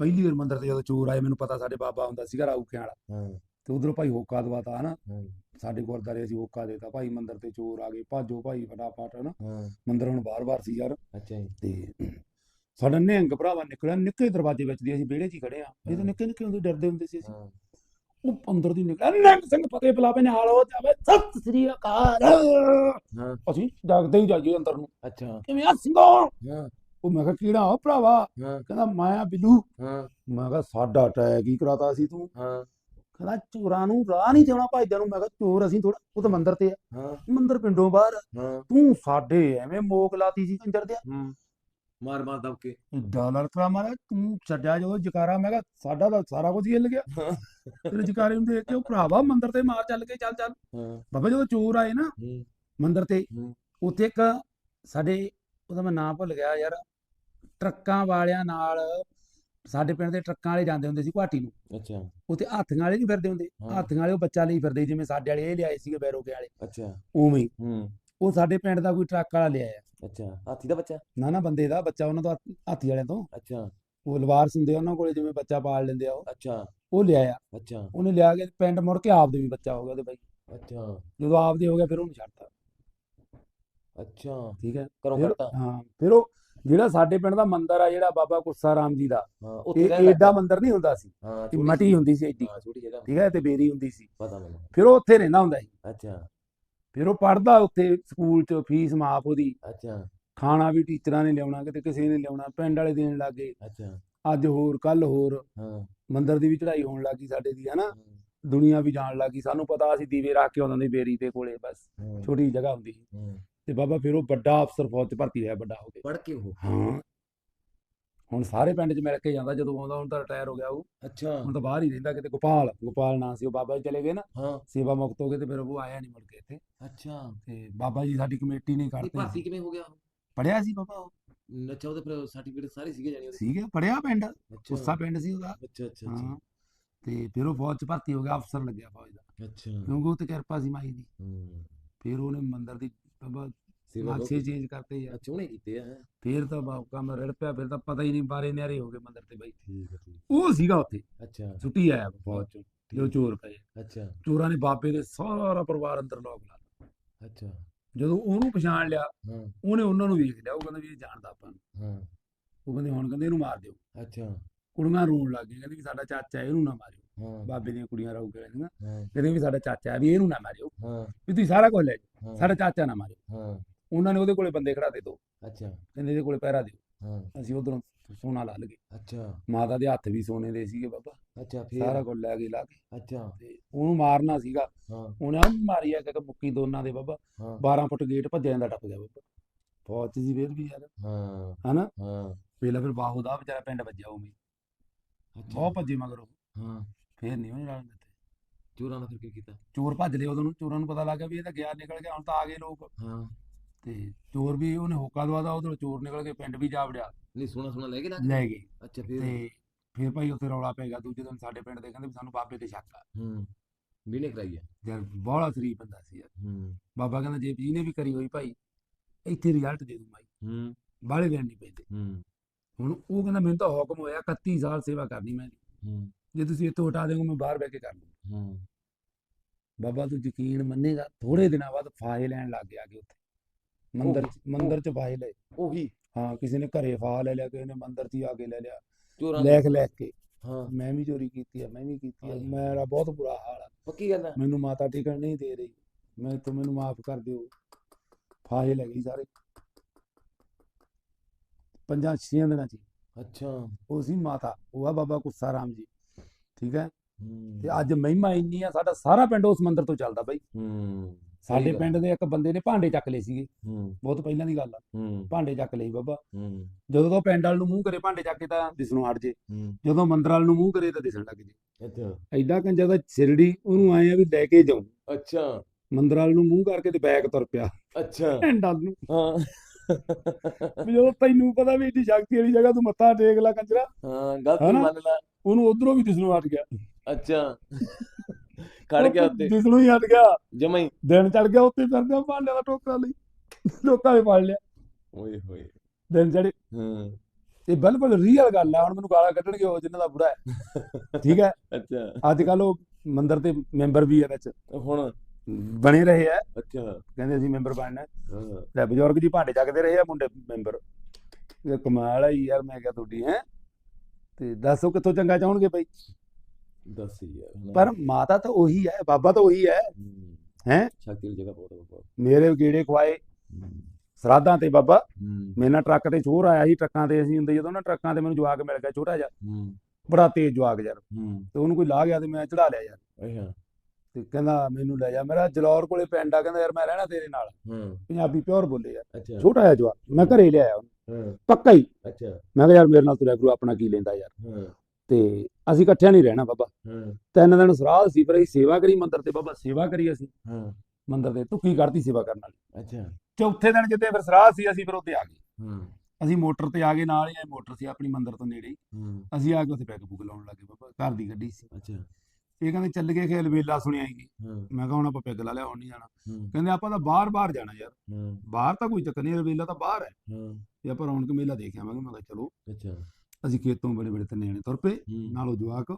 ਪਹਿਲੀ ਵਾਰ ਮੰਦਿਰ ਤੇ ਜਦੋਂ ਚੋਰ ਆਏ ਮੈਨੂੰ ਪਤਾ ਸਾਡੇ ਬਾਬਾ ਹੁੰਦਾ ਸੀਗਾ ਰਾਊਕਿਆਂ ਵਾਲਾ। ਹਾਂ। ਤੇ ਉਧਰੋਂ ਭਾਈ ਹੋਕਾ ਦਵਾਤਾ ਹਨਾ? ਹਾਂ। ਸਾਡੇ ਗੁਰਦਾਰੇ ਅਸੀਂ ਹੋਕਾ ਦੇਤਾ ਭਾਈ ਮੰਦਿਰ ਤੇ ਚੋਰ ਆ ਗਏ ਭਾਜੋ ਭਾਈ ਫਟਾਫਟ ਹਨਾ? ਹਾਂ। ਮੰਦਿਰ ਹੁਣ ਬਾਰ-ਬਾਰ ਸੀ ਯਾਰ। ਅੱਛਾ ਜੀ। ਤੇ ਸਾਡਾ ਨਿਹੰਗ ਭਰਾਵਾ ਨਿਕਲਿਆ ਨਿੱਕੇ ਦਰਵਾਜ਼ੇ ਵਿੱਚ ਦੀ ਅਸੀਂ ਵਿਹੜੇ 'ਚ ਹੀ ਖੜੇ ਆ ਇਹ ਤਾਂ। ਨਿੱਕੇ ਨਿੱਕੇ ਹੁੰਦੇ ਡਰਦੇ ਹੁੰਦੇ ਸੀ ਅਸੀਂ। ਹਾਂ। ਉਹ ਅੰਦਰ ਦੀ ਨਿਕਲਿਆ ਨਿਹੰਗ ਸਿੰਘ ਫਤਿਹ ਬੁਲਾਵੇ ਨਾਲ ਹੋ ਜਾਵੇ ਸਤਿ ਸ੍ਰੀ ਅਕਾਲ। ਹਾਂ। ਅਸੀਂ ਡਰਦੇ ਹੀ ਜਾਈਏ ਅੰਦਰ ਨੂੰ। ਅੱਛਾ। ਕਿਵੇਂ ਆ ਸਿੰਘੋ? ਹਾਂ। ਉਹ ਮੈਂ ਕਿਹਾ ਕਿਹੜਾ ਹੋ ਭਰਾਵਾ? ਹਾਂ। ਕਹਿੰਦਾ ਮੈਂ ਆ ਬਿੱਲੂ। ਹਾਂ। ਮੈਂ ਕਿਹਾ ਸਾਡਾ ਅਟੈਕ ਹੀ ਕਰਾਤਾ ਸੀ ਤੂੰ। ਹਾਂ। ਕਹਿੰਦਾ ਚੋਰਾਂ ਨੂੰ ਰਾਹ ਨਹੀਂ ਦੇਣਾ ਭਾਈਆਂ ਨੂੰ ਮੈਂ ਕਿਹਾ ਚੋਰ ਅਸੀਂ ਥੋੜਾ ਉਹ ਤਾਂ ਮੰਦਿਰ ਤੇ ਆ। ਹਾਂ। ਮੰਦਿਰ ਪਿੰਡੋਂ ਬਾਹਰ। ਆ। ਹਾਂ। ਤੂੰ ਸਾਡੇ ਐਵੇਂ ਮੋਕ ਲਾਤੀ ਸੀ ਕੰਜਰ ਦੇ ਹੂੰ। ਮਾਰ ਮਾਰ ਦਬ ਕੇ। ਡਾਲਰ ਤਰਾ ਮਾਰਾ ਤੂੰ ਛੱਡਿਆ ਜਦੋਂ ਜਕਾਰਾ। ਮੈਂ ਕਿਹਾ ਸਾਡਾ ਤਾਂ ਸਾਰਾ ਕੁਝ ਹਿੱਲ ਗਿਆ। ਹਾਂ। ਤੇਰੇ ਜਕਾਰੇ ਨੂੰ ਦੇਖ ਕੇ ਉਹ ਭਰਾਵਾ ਮੰਦਿਰ ਤੇ ਮਾਰ ਚੱਲ ਕੇ ਚੱਲ ਚੱਲ। ਹਾਂ। ਬਾਬਾ ਜਦੋਂ ਚੋਰ ਆਏ ਨਾ ਹੂੰ। ਮੰਦਿਰ ਤੇ ਹੂੰ। ਉੱਥੇ ਇੱਕ ਸਾਡੇ ਉਹਦਾ ਮੈਂ ਨਾਮ ਭੁੱਲ ਗਿਆ ਯਾਰ। ਟਰੱਕਾਂ ਵਾਲਿਆਂ ਨਾਲ ਸਾਡੇ ਪਿੰਡ ਦੇ ਟਰੱਕਾਂ ਵਾਲੇ ਜਾਂਦੇ ਹੁੰਦੇ ਸੀ ਗੁਹਾਟੀ ਨੂੰ। ਅੱਛਾ। ਉੱਥੇ ਹਾਥੀਆਂ ਵਾਲੇ ਨਹੀਂ ਫਿਰਦੇ ਹੁੰਦੇ। ਹਾਥੀਆਂ ਵਾਲੇ ਉਹ ਬੱਚਾ ਲਈ ਫਿਰਦੇ ਜਿਵੇਂ ਸਾਡੇ ਵਾਲੇ ਇਹ ਲਿਆਏ ਸੀਗੇ ਬੈਰੋਕੇ ਵਾਲੇ। ਅੱਛਾ। ਉਵੇਂ ਹੀ। ਹੂੰ। ਉਹ ਸਾਡੇ ਪਿੰਡ ਦਾ ਕੋਈ ਟਰੱਕ ਵਾਲਾ ਲਿਆਇਆ। ਅੱਛਾ। ਹਾਥੀ ਦਾ ਬੱਚਾ? ਨਾ ਨਾ ਬੰਦੇ ਦਾ ਬੱਚਾ ਉਹਨਾਂ ਤੋਂ ਹਾਥੀ- ਵਾਲਿਆਂ ਤੋਂ। ਅੱਛਾ। ਉਹ ਲਵਾਰਸ ਹੁੰਦੇ ਉਹਨਾਂ ਕੋਲੇ ਜਿਵੇਂ ਬੱਚਾ ਪਾਲ ਲੈਂਦੇ ਆ ਉਹ। ਅੱਛਾ। ਉਹ ਲਿਆਇਆ। ਅੱਛਾ। ਉਹਨੇ ਲਿਆ ਕੇ ਪਿੰਡ ਮੁੜ ਕੇ ਆਪਦੇ ਵੀ ਬੱਚਾ ਹੋ ਗਿਆ ਉਹਦੇ ਬਾਈ। ਅੱਛਾ। ਜਦੋਂ ਆਪਦੇ ਹੋ ਗਿਆ ਫਿਰ ਉਹਨੂੰ ਛੱਡਤਾ। ਅੱਛਾ। ਠੀਕ ਹੈ। ਕਰੋ ਕਰਤਾ ਹਾਂ। ਫਿਰ ਉਹ ਜਿਹੜਾ ਸਾਡੇ ਪਿੰਡ ਦਾ ਮੰਦਿਰ ਆ ਜਿਹੜਾ ਬਾਬਾ ਕੁੱਸਾ ਰਾਮ ਜੀ ਦਾ ਹਾਂ ਉੱਥੇ ਇਹ ਰਹਿਣ ਏਡਾ ਮੰਦਿਰ ਨਹੀਂ ਹੁੰਦਾ ਸੀ। ਹਾਂ ਛੋਟੀ ਮਟੀ ਹੁੰਦੀ ਸੀ ਏਡੀ। ਹਾਂ ਛੋਟੀ ਜਗ੍ਹਾ ਠੀਕ ਹੈ ਤੇ ਬੇਰੀ ਹੁੰਦੀ ਸੀ। ਪਤਾ ਮੈਨੂੰ। ਫਿਰ ਉਹ ਉੱਥੇ ਰਹਿੰਦਾ ਹੁੰਦਾ ਸੀ। ਅੱਛਾ। ਫਿਰ ਉਹ ਪੜਦਾ ਉੱਥੇ ਸਕੂਲ 'ਚ ਫੀਸ ਮਾਫ ਉਹਦੀ। ਅੱਛਾ। ਖਾਣਾ ਵੀ ਟੀਚਰਾਂ ਨੇ ਲਿਆਉਣਾ ਕਿਤੇ ਕਿਸੇ ਨੇ ਲਿਆਉਣਾ ਪਿੰਡ ਵਾਲੇ ਦੇਣ ਲੱਗੇ। ਅੱਛਾ। ਅੱਜ ਹੋਰ ਕੱਲ ਹੋਰ। ਹਾਂ। ਮੰਦਿਰ ਦੀ ਵੀ ਚੜ੍ਹਾਈ ਹੋਣ ਲੱਗੀ ਸਾਡੇ ਦੀ ਹਨਾ? ਦੁਨੀਆ ਵੀ ਜਾਣ ਲੱਗੀ। ਸਾਨੂੰ ਪਤਾ ਅਸੀਂ ਦੀਵੇ ਰੱਖ ਕੇ ਆਉਂਦੇ ਹੁੰਦੇ ਬੇਰੀ ਤੇ ਕੋਲੇ ਬਸ। ਛੋਟੀ ਜਗ੍ਹਾ ਹੁੰਦੀ ਸੀ। ਤੇ ਬਾਬਾ ਫਿਰ ਉਹ ਵੱਡਾ ਅਫਸਰ ਫੌਜ 'ਚ ਭਰਤੀ ਹੋਇਆ ਵੱਡਾ ਹੋ ਕੇ। ਪੜ੍ਹ ਕੇ ਉਹ। ਹਾਂ। ਹੁਣ ਸਾਰੇ ਪਿੰਡ 'ਚ ਮਿਲ ਕੇ ਜਾਂਦਾ ਜਦੋਂ ਆਉਂਦਾ ਹੁਣ ਤਾਂ ਰਿਟਾਇਰ ਹੋ ਗਿਆ ਉਹ। ਅੱਛਾ। ਹੁਣ ਤਾਂ ਬਾਹਰ ਹੀ ਰਹਿੰਦਾ ਕਿਤੇ ਗੋਪਾਲ ਗੋਪਾਲ ਨਾਂ ਸੀ ਉਹ ਬਾਬਾ ਜੀ ਚਲੇ ਗਏ ਨਾ। ਹਾਂ। ਸੇਵਾ ਮੁਕਤ ਹੋ ਗਏ ਤੇ ਫਿਰ ਉਹ ਆਇਆ ਨਹੀਂ ਮੁੜ ਕੇ ਇੱਥੇ। ਅੱਛਾ। ਤੇ ਬਾਬਾ ਜੀ ਸਾਡੀ ਕਮੇਟੀ ਨਹੀਂ ਇਹ ਕਰਦੇ ਭਰਤੀ ਕਿਵੇਂ ਹੋ ਗਿਆ? ਪੜਿਆ ਸੀ ਬਾਬਾ ਉਹ। ਅੱਛਾ ਉਹਦੇ ਫਿਰ ਸਰਟੀਫਿਕੇਟ ਸਾਰੇ ਸੀਗੇ ਜਾਨੀ ਉਹਦੇ? ਸੀਗਾ ਪੜਿਆ ਪਿੰਡ। ਅੱਛਾ। ਉਸਾ ਪਿੰਡ ਸੀ ਉਹਦਾ। ਅੱਛਾ ਅੱਛਾ ਹਾਂ। ਤੇ ਫਿਰ ਉਹ ਫੌਜ 'ਚ ਭਰਤੀ ਹੋ ਗਿਆ ਅਫਸਰ ਲੱਗਿਆ ਫੌਜ ਦਾ। ਅੱਛਾ। ਕਿਉਂਕਿ ਉਹ ਤੇ ਕਿਰਪਾ ਸੀ ਮਾਈ ਦੀ। ਹੂੰ। ਫਿਰ ਉਹਨੇ ਮੰਦਿਰ ਦੀ ਬਾਬਾ ਨਕਸ਼ੇ ਚੇਂਜ ਕਰਤੇ ਯਾਰ ਅੱਛਾ ਉਹਨੇ ਕੀਤੇ ਆ? ਫਿਰ ਤਾਂ ਬਾ- ਕੰਮ ਰੜ ਪਿਆ ਫਿਰ ਤਾਂ ਪਤਾ ਹੀ ਨਹੀਂ ਬਾਰੇ ਨਿਆਰੇ ਹੋ ਗਏ ਮੰਦਿਰ ਤੇ ਬਾਈ। ਠੀਕ ਹੈ ਠੀਕ ਉਹ ਸੀਗਾ ਉੱਥੇ। ਅੱਛਾ। ਛੁੱਟੀ ਆਇਆ ਫੌਜ ਚੋਂ ਜੋ ਚੋਰ ਪਏ। ਅੱਛਾ। ਚੋਰਾਂ ਨੇ ਬਾਬੇ ਦੇ ਸਾਰਾ ਪਰਿਵਾਰ ਅੰਦਰ ਲੋਕ ਲਾ ਲਿਆ। ਅੱਛਾ। ਜਦੋਂ ਉਹਨੂੰ ਪਛਾਣ ਲਿਆ ਉਹਨੇ ਉਹਨਾਂ ਨੂੰ ਵੇਖ ਲਿਆ। ਉਹ ਕਹਿੰਦਾ ਵੀ ਇਹ ਜਾਣਦਾ ਆਪਾਂ ਨੂੰ। ਹਾਂ। ਉਹ ਕਹਿੰਦੇ ਹੁਣ ਕਹਿੰਦੇ ਇਹਨੂੰ ਮਾਰ ਦਿਓ। ਅੱਛਾ। ਕੁੜੀਆਂ ਰੋਣ ਲੱਗ ਗਈਆਂ। ਕਹਿੰਦੇ ਵੀ ਸਾਡਾ ਚਾਚਾ ਇਹਨੂੰ ਨਾ ਮਾਰਿਓ। ਬਾਬੇ ਦੀਆਂ ਕੁੜੀਆਂ ਰੋ ਕੇ ਕਹਿੰਦੀਆਂ। ਹਾਂ। ਕਹਿੰਦੇ ਵੀ ਸਾਡਾ ਚਾਚਾ ਹੈ ਵੀ ਇਹਨੂੰ ਨਾ ਮਾਰਿਓ। ਵੀ ਤੁਸੀਂ ਸਾਰਾ ਕੁਝ ਲੈ ਜਾਓ। ਸਾਡਾ ਚਾਚਾ ਨਾ ਮਾਰਿਓ। ਉਹਨਾਂ ਨੇ ਉਹਦੇ ਕੋਲੇ ਬੰਦੇ ਖੜਾ ਦੇ ਦੋ। ਅੱਛਾ। ਕਹਿੰਦੇ ਇਹਦੇ ਕੋਲੇ ਪਹਿਰਾ ਦਿਓ। ਹਾਂ। ਅਸੀਂ ਉਧਰੋਂ ਸੋਨਾ ਲਾ ਲਗੇ ਅੱਛਾ। ਮਾਤਾ ਦੇ ਹੱਥ ਵੀ ਸੋਨੇ ਦੇ ਸੀਗੇ ਬਾਬਾ। ਅੱਛਾ ਸਾਰਾ ਫਿਰ ਕੁਝ ਲੈ ਕੇ ਲਾ ਕੇ। ਅੱਛਾ। ਤੇ ਉਹਨੂੰ ਮਾਰਨਾ ਸੀਗਾ। ਹਾਂ। ਉਹਨੇ ਆ ਮਾਰੀ ਆ ਕਿ ਮੁੱਕੀ ਦੋਨਾਂ ਦੇ ਬਾਬਾ। ਹਾਂ। 12 ਫੁੱਟ ਗੇਟ ਭੱਜਿਆ ਜਾਂਦਾ ਟੱਪ ਗਿਆ ਬਾਬਾ। 'ਚ ਸੀ ਫਿਰ ਵੀ ਯਾਰ। ਹਾਂ। ਹਨਾ? ਹਾਂ। ਪਹਿਲਾਂ ਫਿਰ ਬਾਹੂ ਦਾ ਵਿਚਾਰਾ ਪਿੰਡ ਵੱਜਿਆ ਉਵੇਂ ਅੱਛਾ। ਬਹੁਤ ਭੱਜੇ ਮਗਰੋਂ। ਹਾਂ। ਫੇਰ ਨਹੀਂ ਉਹਨੇ ਰਲਣ ਦਿੱਤੇ। ਚੋਰਾਂ ਦਾ ਫਿਰ ਕੀ ਕੀਤਾ? ਚੋਰ ਭੱਜ ਲਏ ਉਦੋਂ ਨੂੰ। ਚੋਰਾਂ ਨੂੰ ਪਤਾ ਲੱਗ ਗਿਆ ਵੀ ਇਹ ਤਾਂ ਗਿਆ ਨਿਕਲ ਗਿਆ। ਹੁਣ ਤਾਂ ਆ ਗਏ ਲੋਕ। ਹਾਂ। ਤੇ ਚੋਰ ਵੀ ਉਹਨੇ ਹੋਕਾ ਦਵਾਦਾ ਉਧਰੋਂ ਚੋਰ ਨਿਕਲ ਕੇ ਪਿੰਡ ਵੀ ਜਾ ਵੜਿਆ। ਨਹੀਂ ਸੋਨਾ ਸੋਨਾ ਲੈ ਕੇ ਨਾ ਲੈ ਗਏ? ਅੱਛਾ ਫਿਰ? ਤੇ ਫਿਰ ਭਾਈ ਉੱਥੇ ਰੌਲਾ ਪੈ ਗਿਆ ਦੂਜੇ ਦਿਨ ਸਾਡੇ ਪਿੰਡ ਦੇ ਕਹਿੰਦੇ ਵੀ ਸਾਨੂੰ ਬਾਬੇ ਤੇ ਸ਼ੱਕ ਆ। ਹੂੰ ਵੀਨੇ ਕਰਾਈ ਆ? ਯਾਰ ਬੋਲਾ ਸ਼ਰੀਫ ਬੰਦਾ ਸੀ ਯਾਰ। ਹੂੰ। ਬਾਬਾ ਕਹਿੰਦਾ ਜੇ ਜਿਹਨੇ ਵੀ ਕਰੀ ਹੋਈ ਭਾਈ ਇੱਥੇ ਰਿਜ਼ਲਟ ਦੇ ਦੂੰ ਮਾਈ ਹੂੰ। ਬਾਹਲੇ ਦਿਨ ਨਹੀਂ ਪੈਂਦੇ। ਹੂੰ। ਹੁਣ ਉਹ ਕਹਿੰਦਾ ਮੈਨੂੰ ਤਾਂ ਹੁਕਮ ਹੋਇਆ 31 ਸਾਲ ਸੇਵਾ ਕਰਨੀ ਮੈਂ। ਹੂੰ। ਜੇ ਤੁਸੀਂ ਇੱਥੋਂ ਹਟਾ ਦੇਵੋਗੇ ਮੈਂ ਬਾਹਰ ਬਹਿ ਕੇ ਕਰ ਲੂੰ ਹੂੰ। ਬਾਬਾ ਤੂੰ ਯਕੀਨ ਮੰਨੇਗਾ ਥੋੜੇ ਦਿਨਾਂ ਬਾਅਦ ਫਾਹੇ ਲੈਣ ਲੱਗ ਗਿਆ ਕਿ ਉੱਥੇ। ਮੰਦਰ ਮੰਦਰ ਚ ਫਾਹੇ ਲਏ। ਉਹੀ। ਹਾਂ ਕਿਸੇ ਨੇ ਘਰੇ ਫਾਹ ਲੈ ਲਿਆ ਕਿਸੇ ਨੇ ਮੰਦਰ 'ਚ ਹੀ ਆ ਕੇ ਲੈ ਲਿਆ। ਚੋਰਾਂ ਲੈਖ ਲੈਖ ਕੇ ਹਾਂ। ਮੈਂ ਵੀ ਚੋਰੀ ਕੀਤੀ ਆ ਮੈਂ ਵੀ ਕੀਤੀ ਆ। ਮੇਰਾ ਬਹੁਤ ਬੁਰਾ ਹਾਲ ਆ। ਪੱਕੀ ਗੱਲ ਆ। ਮੈਨੂੰ ਮਾਤਾ ਟਿਕਣ ਨਹੀਂ ਦੇ ਰਹੀ। ਮੈਂ ਤੂੰ ਮੈਨੂੰ ਮਾਫ ਕਰ ਦਿਓ। ਫਾਹੇ ਲੈ ਗਈ ਸਾਰੇ। ਪੰਜਾਂ ਛੀਆਂ ਦਿਨਾਂ ਚ ਹੀ। ਅੱਛਾ। ਉਹ ਸੀ ਮਾਤਾ। ਉਹ ਆ ਬਾਬਾ ਕੁੱਸਾ ਰਾਮ ਜੀ। ਠੀਕ ਹੂੰ। ਤੇ ਅੱਜ ਮਹਿਮਾ ਇੰਨੀ ਆ ਸਾਡਾ ਸਾਰਾ ਪਿੰਡ ਉਸ ਮੰਦਿਰ ਤੋਂ ਚੱਲਦਾ ਬਾਈ। ਹੂੰ। ਸਾਡੇ। ਪਿੰਡ ਦੇ ਇੱਕ ਬੰਦੇ ਨੇ ਭਾਂਡੇ ਚੱਕ ਲਏ ਸੀਗੇ। ਹੂੰ। ਬਹੁਤ ਪਹਿਲਾਂ ਦੀ ਗੱਲ ਆ। ਹੂੰ। ਭਾਂਡੇ ਚੱਕ ਲਈ ਬਾਬਾ। ਹੂੰ। ਜਦੋਂ ਤੋਂ ਪਿੰਡ ਵਾਲ ਨੂੰ ਮੂੰਹ ਕਰੇ ਭਾਂਡੇ ਚੱਕ ਕੇ ਤਾਂ ਦਿਸਣੋਂ ਹਟ ਜੇ। ਹੂੰ। ਜਦੋਂ ਮੰਦਰ ਵਾਲ ਨੂੰ ਮੂੰਹ ਕਰੇ ਤਾਂ ਦਿਸਣ ਲੱਗ ਜੇ। ਅੱਛਾ। ਐਡਾ ਕੰਜਾ ਦਾ ਸਿਰੜੀ ਉਹਨੂੰ ਆਏ ਆ ਵੀ ਲੈ ਕੇ ਜਾਉ ਅੱਛਾ। ਮੰਦਰ ਵਾਲ ਨੂੰ ਮੂੰਹ ਕਰਕੇ ਤੇ ਬੈਗ ਤੁਰ ਪਿਆ। ਅੱਛਾ। ਪਿੰਡ ਵਾਲ ਨੂੰ। ਹਾਂ। ਵੀ ਜਦੋਂ ਤੈਨੂੰ ਪਤਾ ਵੀ ਏਡੀ ਸ਼ਕਤੀ ਵਾਲੀ ਜਗ੍ਹਾ ਤੂੰ ਮੱਥਾ ਟੇਕ ਲੈ ਕੰਜਰਾ। ਹਾਂ ਗਲਤੀ? ਮੰਨ ਲਾ। ਉਹਨੂੰ ਉਧਰੋਂ ਵੀ ਦਿਸਣੋਂ ਹਟ ਗਿਆ। ਅੱਛਾ। ਖੜ ਗਿਆ ਉੱਤੇ ਦਿਸਣੋਂ ਹੀ ਹਟ ਗਿਆ। ਜਮਾ ਹੀ। ਦਿਨ ਚੜ ਗਿਆ ਉੱਤੇ ਫਿਰਦੇ ਆ ਭਾਂਡਿਆਂ ਦਾ ਟੋਕਰਾ ਲਈ। ਲੋਕਾਂ ਨੇ ਫੜ ਲਿਆ। ਓਏ ਹੋਏ। ਦਿਨ ਚੜੇ ਹਾਂ। ਇਹ ਬਿਲਕੁਲ ਰੀਅਲ ਗੱਲ ਆ। ਹੁਣ ਮੈਨੂੰ ਗਾਲਾਂ ਕੱਢਣਗੇ ਉਹ ਜਿਨ੍ਹਾਂ ਦਾ ਬੁੜਾ ਹੈ। ਠੀਕ ਹੈ? ਅੱਛਾ। ਅੱਜ ਕੱਲ ਉਹ ਮੰਦਰ ਤੇ ਮੈਂਬਰ ਵੀ ਇਹਦੇ ਚ ਹੁਣ? ਬਣੇ ਰਹੇ ਆ। ਅੱਛਾ। ਕਹਿੰਦੇ ਅਸੀਂ ਮੈਂਬਰ ਬਣਨਾ ਤੇ ਬਜ਼ੁਰਗ ਜੀ ਭਾਂਡੇ ਚੱਕਦੇ ਰਹੇ ਆ ਮੁੰਡੇ ਮੈਂਬਰ। ਇਹ ਕਮਾਲ ਹੈ ਯਾਰ ਮੈਂ ਕਿਹਾ ਤੁਹਾਡੀ ਹੈ। ਤੇ ਦੱਸੋ ਕਿੱਥੋਂ ਚੰਗਾ ਚਾਹਣਗੇ ਬਈ? ਦੱਸ ਯਾਰ ਹਨਾ। ਪਰ ਮਾਤਾ ਤਾਂ ਉਹੀ ਹੈ ਬਾਬਾ ਤਾਂ ਉਹੀ ਹੈ। ਹੂੰ। ਹੈਂ? ਸ਼ਕਤੀ ਜਗ੍ਹਾ ਬਹੁਤ ਬਹੁਤ ਮੇਰੇ ਗੇੜੇ ਖਵਾਏ ਸਰਾਧਾਂ ਤੇ ਬਾਬਾ। ਹੂੰ। ਮੇਰੇ ਨਾਲ ਟਰੱਕ ਤੇ ਚੋਰ ਆਇਆ ਸੀ ਟਰੱਕਾਂ ਤੇ ਅਸੀਂ ਹੁੰਦੇ ਜਦੋਂ ਨਾ ਟਰੱਕਾਂ ਤੇ ਮੈਨੂੰ ਜਵਾਕ ਮਿਲ ਗਿਆ ਛੋਟਾ ਜਿਹਾ। ਹੂੰ। ਬੜਾ ਤੇਜ਼ ਜਵਾਕ ਯਾਰ। ਹੂੰ। ਤੇ ਉਹਨੂੰ ਕੋਈ ਲਾ ਗਿਆ ਤੇ ਮੈਂ ਚੜਾ ਲਿਆ ਯਾਰ। ਅੱਛਾ ਤੇ ਕਹਿੰਦਾ ਮੈਨੂੰ ਲੈ ਜਾ। ਮੇਰਾ ਜਲੌਰ ਕੋਲੇ ਪਿੰਡ ਆ ਕਹਿੰਦਾ ਯਾਰ ਮੈਂ ਰਹਿਣਾ ਤੇਰੇ ਨਾਲ। ਹੂੰ। ਪੰਜਾਬੀ ਪਿਓਰ ਬੋਲੇ ਯਾਰ। ਛੋਟਾ ਜਿਹਾ ਜਵਾਕ। ਮੈਂ ਘਰੇ ਲਿਆਇਆ ਉਹਨੂੰ। ਹਾਂ। ਪੱਕਾ ਹੀ। ਅੱਛਾ। ਮੈਂ ਕਿਹਾ ਯਾਰ ਮੇਰੇ ਨਾਲ ਤੁਰਿਆ ਕਰੂ ਆਪਣਾ ਕੀ ਲੈਂਦਾ ਯਾਰ। ਹਾਂ। ਤੇ ਅਸੀਂ ਇਕੱਠਿਆਂ ਨਹੀਂ ਰਹਿਣਾ ਬਾਬਾ। ਹਾਂ। ਤਿੰਨ ਦਿਨ ਸਰਾਧ ਸੀ ਪਰ ਅਸੀਂ ਸੇਵਾ ਕਰੀ ਮੰਦਰ ਤੇ ਬਾਬਾ ਸੇਵਾ ਕਰੀ ਅਸੀਂ। ਹਾਂ। ਮੰਦਰ ਦੇ ਧੁੱਕੀ ਕਰਤੀ ਸੇਵਾ ਕਰਨ ਵਾਲੀ। ਅੱਛਾ। ਚੌਥੇ ਦਿਨ ਜਿੱਤੇ ਫਿਰ ਸਰਾਧ ਸੀ ਅਸੀਂ ਫਿਰ ਉੱਤੇ ਆ ਗਏ। ਹਾਂ। ਅਸੀਂ ਮੋਟਰ ਤੇ ਆ ਗਏ ਨਾਲ ਹੀ ਮੋਟਰ ਸੀ ਆਪਣੀ ਮੰਦਰ ਤੋਂ ਨੇੜੇ ਹੀ। ਅਸੀਂ ਆ ਕੇ ਉੱਥੇ ਪੈਗ ਪੁਗ ਲਾਉਣ ਲੱਗੇ ਬਾਬਾ ਘਰ ਦੀ ਗੱਡੀ ਸੀ। ਅੱਛਾ। ਇਹ ਕਹਿੰਦੇ ਚੱਲ ਗਏ ਖੇਲ ਵੇਲਾ ਸੁਣਿਆ ਹੀ ਮੈਂ ਕਿਹਾ ਹੁਣ ਆਪਾਂ ਪੈਗ ਲਾ ਲਿਆ ਹੁਣ ਨਹੀਂ ਜਾਣਾ। ਕਹਿੰਦੇ ਆਪਾਂ ਤਾਂ ਬਾਹਰ ਬਾਹਰ ਜਾਣਾ ਯਾਰ। ਬਾਹਰ ਤਾਂ ਕੋਈ ਚੱਕਰ ਨਹੀਂ ਵੇਲਾ ਤਾਂ ਬਾਹਰ ਹੈ। ਹਾਂ। ਤੇ ਆਪਾਂ ਰੌਣਕ ਮੇਲਾ ਦੇਖ ਆਵਾਂਗੇ ਮੈਂ ਕਿਹਾ ਚਲੋ। ਅੱਛਾ। ਅਸੀਂ ਖੇਤੋਂ ਬੜੇ ਬੜੇ ਨਿਆਣੇ ਤੁਰ ਪਏ ਨਾਲੋਂ ਜਵਾਕ।